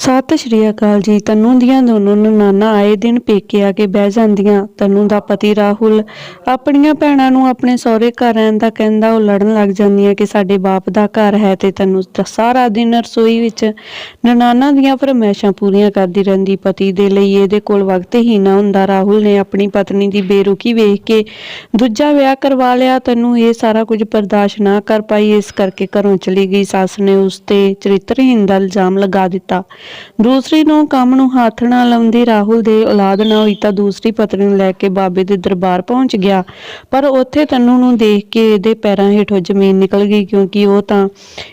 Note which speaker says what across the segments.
Speaker 1: ਸਤਿ ਸ਼੍ਰੀ ਅਕਾਲ ਜੀ। ਤਨੂ ਦੀਆਂ ਦੋਨੋਂ ਨਨਾਨਾ ਆਏ ਦਿਨ ਪੇਕੇ ਆ ਕੇ ਬਹਿ ਜਾਂਦੀਆਂ। ਤਨੂ ਦਾ ਪਤੀ ਰਾਹੁਲ ਆਪਣੀਆਂ ਭੈਣਾਂ ਨੂੰ ਆਪਣੇ ਸਹੁਰੇ ਘਰ ਰਹਿਣ ਦਾ ਕਹਿੰਦਾ, ਉਹ ਲੜਨ ਲੱਗ ਜਾਂਦੀਆਂ ਕਿ ਸਾਡੇ ਬਾਪ ਦਾ ਘਰ ਹੈ ਤੇ ਤਨੂ ਸਾਰਾ ਦਿਨ ਰਸੋਈ ਵਿੱਚ ਨਨਾਨਾ ਦੀਆਂ ਫਰਮਾਇਸ਼ਾਂ ਪੂਰੀਆਂ ਕਰਦੀ ਰਹਿੰਦੀ। ਪਤੀ ਦੇ ਲਈ ਇਹਦੇ ਕੋਲ ਵਕਤ ਹੀ ਨਾ ਹੁੰਦਾ। ਰਾਹੁਲ ਨੇ ਆਪਣੀ ਪਤਨੀ ਦੀ ਬੇਰੁਖੀ ਵੇਖ ਕੇ ਦੂਜਾ ਵਿਆਹ ਕਰਵਾ ਲਿਆ। ਤੈਨੂੰ ਇਹ ਸਾਰਾ ਕੁਝ ਬਰਦਾਸ਼ਤ ਨਾ ਕਰ ਪਾਈ। ਇਸ ਕਰਕੇ ਘਰੋਂ ਚਲੀ ਗਈ। ਸੱਸ ਨੇ ਉਸ ਤੇ ਚਰਿੱਤਰਹੀਨ ਦਾ ਇਲਜ਼ਾਮ ਲਗਾ ਦਿੱਤਾ। ਦੂਸਰੀ ਨੂੰ ਕੰਮ ਨੂੰ ਹੱਥ ਨਾ ਲਾਉਂਦੀ ਰਾਹੁਲ ਦੇ ਔਲਾਦ ਨਾ ਹੋਈ ਤਾਂ ਦੂਸਰੀ ਪਤਨੀ ਨੂੰ ਲੈ ਕੇ ਬਾਬੇ ਦੇ ਦਰਬਾਰ ਪਹੁੰਚ ਗਿਆ। ਪਰ ਉੱਥੇ ਤੈਨੂੰ ਨੂੰ ਦੇਖ ਕੇ ਇਹਦੇ ਪੈਰਾਂ ਹੇਠੋਂ ਜ਼ਮੀਨ ਨਿਕਲ ਗਈ ਕਿਉਂਕਿ ਉਹ ਤਾਂ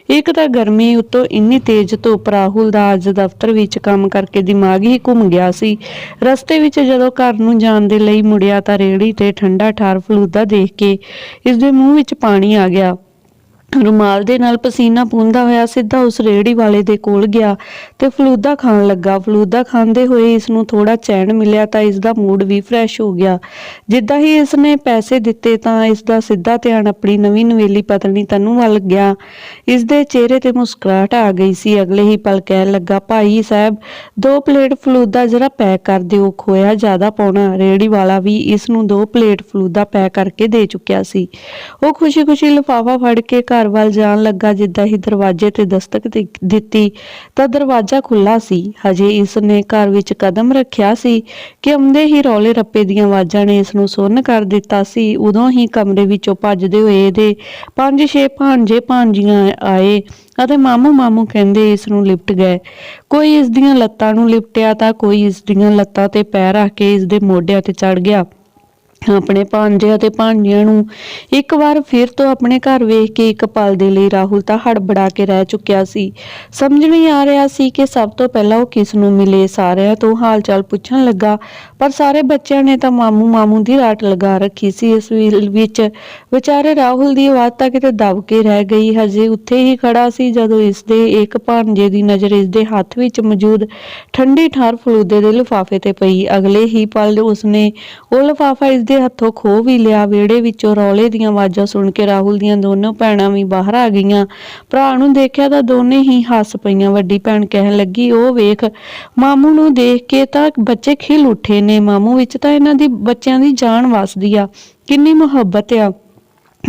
Speaker 1: ਇੱਕ ਤਾਂ ਗਰਮੀ ਉੱਤੋਂ ਇੰਨੀ ਤੇਜ਼ ਧੁੱਪ ਰਾਹੁਲ ਦਾ ਅੱਜ ਦਫ਼ਤਰ ਵਿੱਚ ਕੰਮ ਕਰਕੇ ਦਿਮਾਗ ਹੀ ਘੁੰਮ ਗਿਆ ਸੀ। ਰਸਤੇ ਵਿੱਚ ਜਦੋਂ ਘਰ ਨੂੰ ਜਾਣ ਦੇ ਲਈ ਮੁੜਿਆ ਤਾਂ ਰੇੜੀ ਤੇ ਠੰਡਾ ਠਾਰ ਫਲੂਦਾ ਦੇਖ ਕੇ ਇਸ ਦੇ ਮੂੰਹ ਵਿੱਚ ਪਾਣੀ ਆ ਗਿਆ। ਰੁਮਾਲ ਦੇ ਨਾਲ ਪਸੀਨਾ ਪੂੰਝਦਾ ਹੋਇਆ ਸਿੱਧਾ ਉਸ ਰੇੜੀ ਵਾਲੇ ਦੇ ਕੋਲ ਗਿਆ ਤੇ ਫਲੂਦਾ ਖਾਣ ਲੱਗਾ। ਫਲੂਦਾ ਖਾਂਦੇ ਹੋਏ ਇਸ ਨੂੰ ਥੋੜਾ ਚੈਨ ਮਿਲਿਆ ਤਾਂ ਇਸ ਦਾ ਮੂਡ ਵੀ ਫਰੈਸ਼ ਹੋ ਗਿਆ। ਜਿੱਦਾਂ ਹੀ ਇਸ ਨੇ ਪੈਸੇ ਦਿੱਤੇ ਤਾਂ ਇਸ ਦਾ ਸਿੱਧਾ ਧਿਆਨ ਆਪਣੀ ਨਵੀਂ ਨਵੇਲੀ ਪਤਨੀ ਤਨੂ ਵੱਲ ਗਿਆ। ਇਸ ਦੇ ਚਿਹਰੇ ਤੇ ਮੁਸਕਰਾਹਟ ਆ ਗਈ ਸੀ। ਅਗਲੇ ਹੀ ਪਲ ਕਹਿਣ ਲੱਗਾ, ਭਾਈ ਸਾਹਿਬ, ਦੋ ਪਲੇਟ ਫਲੂਦਾ ਜਰਾ ਪੈਕ ਕਰ ਦਿਓ, ਖੋਇਆ ਜ਼ਿਆਦਾ ਪਾਉਣਾ। ਰੇੜੀ ਵਾਲਾ ਵੀ ਇਸ ਨੂੰ ਦੋ ਪਲੇਟ ਫਲੂਦਾ ਪੈਕ ਕਰਕੇ ਦੇ ਚੁੱਕਿਆ ਸੀ। ਉਹ ਖੁਸ਼ੀ-ਖੁਸ਼ੀ ਲਿਫਾਫਾ ਫੜ ਕੇ ਘਰ ਵੱਲ ਜਾਣ ਲੱਗਾ, ਜਿੱਦਾਂ ਹੀ ਦਰਵਾਜ਼ੇ ਤੇ ਦਸਤਕ ਦਿੱਤੀ, ਤਾਂ ਦਰਵਾਜ਼ਾ ਖੁੱਲਾ ਸੀ। ਹਜੇ ਇਸ ਨੇ ਘਰ ਵਿੱਚ ਕਦਮ ਰੱਖਿਆ ਸੀ ਕਿ ਆਉਂਦੇ ਹੀ ਰੌਲੇ ਰੱਪੇ ਦੀਆਂ ਆਵਾਜ਼ਾਂ ਨੇ ਇਸ ਨੂੰ ਸੁੰਨ ਕਰ ਦਿੱਤਾ ਸੀ। ਉਦੋਂ ਹੀ ਕਮਰੇ ਵਿੱਚੋਂ ਭੱਜਦੇ ਹੋਏ ਇਹਦੇ ਪੰਜ ਛੇ ਭਾਂਜੇ ਭਾਂਜੀਆਂ ਆਏ ਅਤੇ ਮਾਮੂ ਮਾਮੂ ਕਹਿੰਦੇ ਇਸ ਨੂੰ ਲਿਪਟ ਗਏ। ਕੋਈ ਇਸ ਦੀਆਂ ਲੱਤਾਂ ਨੂੰ ਲਿਪਟਿਆ ਤਾਂ ਕੋਈ ਇਸ ਦੀਆਂ ਲੱਤਾਂ ਤੇ ਪੈਰ ਰੱਖ ਕੇ ਇਸ ਦੇ ਮੋਢਿਆਂ ਤੇ ਚੜ ਗਿਆ। ਆਪਣੇ ਭਾਂਜੇ ਅਤੇ ਭਾਂਜੀਆਂ ਨੂੰ ਇੱਕ ਵਾਰ ਫਿਰ ਤੋਂ ਆਪਣੇ ਘਰ ਵੇਖ ਕੇ ਇੱਕ ਪਲ ਦੇ ਲਈ ਰਾਹੁਲ ਤਾਂ ਹੜਬੜਾ ਕੇ ਰਹਿ ਚੁੱਕਿਆ ਸੀ। ਸਮਝ ਨਹੀਂ ਆ ਰਿਹਾ ਸੀ ਕਿ ਸਭ ਤੋਂ ਪਹਿਲਾਂ ਉਹ ਕਿਸ ਨੂੰ ਮਿਲੇ। ਸਾਰਿਆਂ ਤੋਂ ਹਾਲ ਪੁੱਛਣ ਲੱਗਾ, ਪਰ ਸਾਰੇ ਬੱਚਿਆਂ ਨੇ ਤਾਂ ਮਾਮੂ ਮਾਮੂ ਦੀ ਰਾਟ ਲਗਾ ਰੱਖੀ ਸੀ। ਇਸ ਵਿੱਚ ਵਿਚਾਰੇ ਰਾਹੁਲ ਦੀ ਆਵਾਜ਼ ਤਾਂ ਕਿਤੇ ਦਬ ਕੇ ਰਹਿ ਗਈ। ਹਜੇ ਉੱਥੇ ਹੀ ਖੜਾ ਸੀ ਜਦੋਂ ਇਸ ਦੇ ਇੱਕ ਭਾਂਜੇ ਦੀ ਨਜ਼ਰ ਇਸ ਦੇ ਹੱਥ ਵਿੱਚ ਮੌਜੂਦ ਠੰਡੀ ਠਾਰ ਫਲੂਦੇ ਦੇ ਲਿਫਾਫੇ ਤੇ ਪਈ। ਅਗਲੇ ਹੀ ਪਲ ਉਸਨੇ ਉਹ ਲਿਫਾਫਾ ਇਸ ਦੇ ਹੱਥੋਂ ਖੋ ਵੀ ਲਿਆ, ਵਿਹੜੇ ਵਿੱਚੋਂ ਰੌਲੇ ਦੀਆਂ ਆਵਾਜ਼ਾਂ ਸੁਣ ਕੇ ਰਾਹੁਲ ਦੀਆਂ ਦੋਨੋਂ ਭੈਣਾਂ ਵੀ ਬਾਹਰ ਆ ਗਈਆਂ। ਭਰਾ ਨੂੰ ਦੇਖਿਆ ਤਾਂ ਦੋਨੇ ਹੀ ਹੱਸ ਪਈਆਂ। ਵੱਡੀ ਭੈਣ ਕਹਿਣ ਲੱਗੀ, ਉਹ ਵੇਖ, ਮਾਮੂ ਨੂੰ ਦੇਖ ਕੇ ਤਾਂ ਬੱਚੇ ਖਿਲ ਉੱਠੇ ਨੇ। ਮਾਮੂ ਵਿੱਚ ਤਾਂ ਇਹਨਾਂ ਦੀ, ਬੱਚਿਆਂ ਦੀ ਜਾਨ ਵਸਦੀ ਆ। ਕਿੰਨੀ ਮੁਹੱਬਤ ਆ।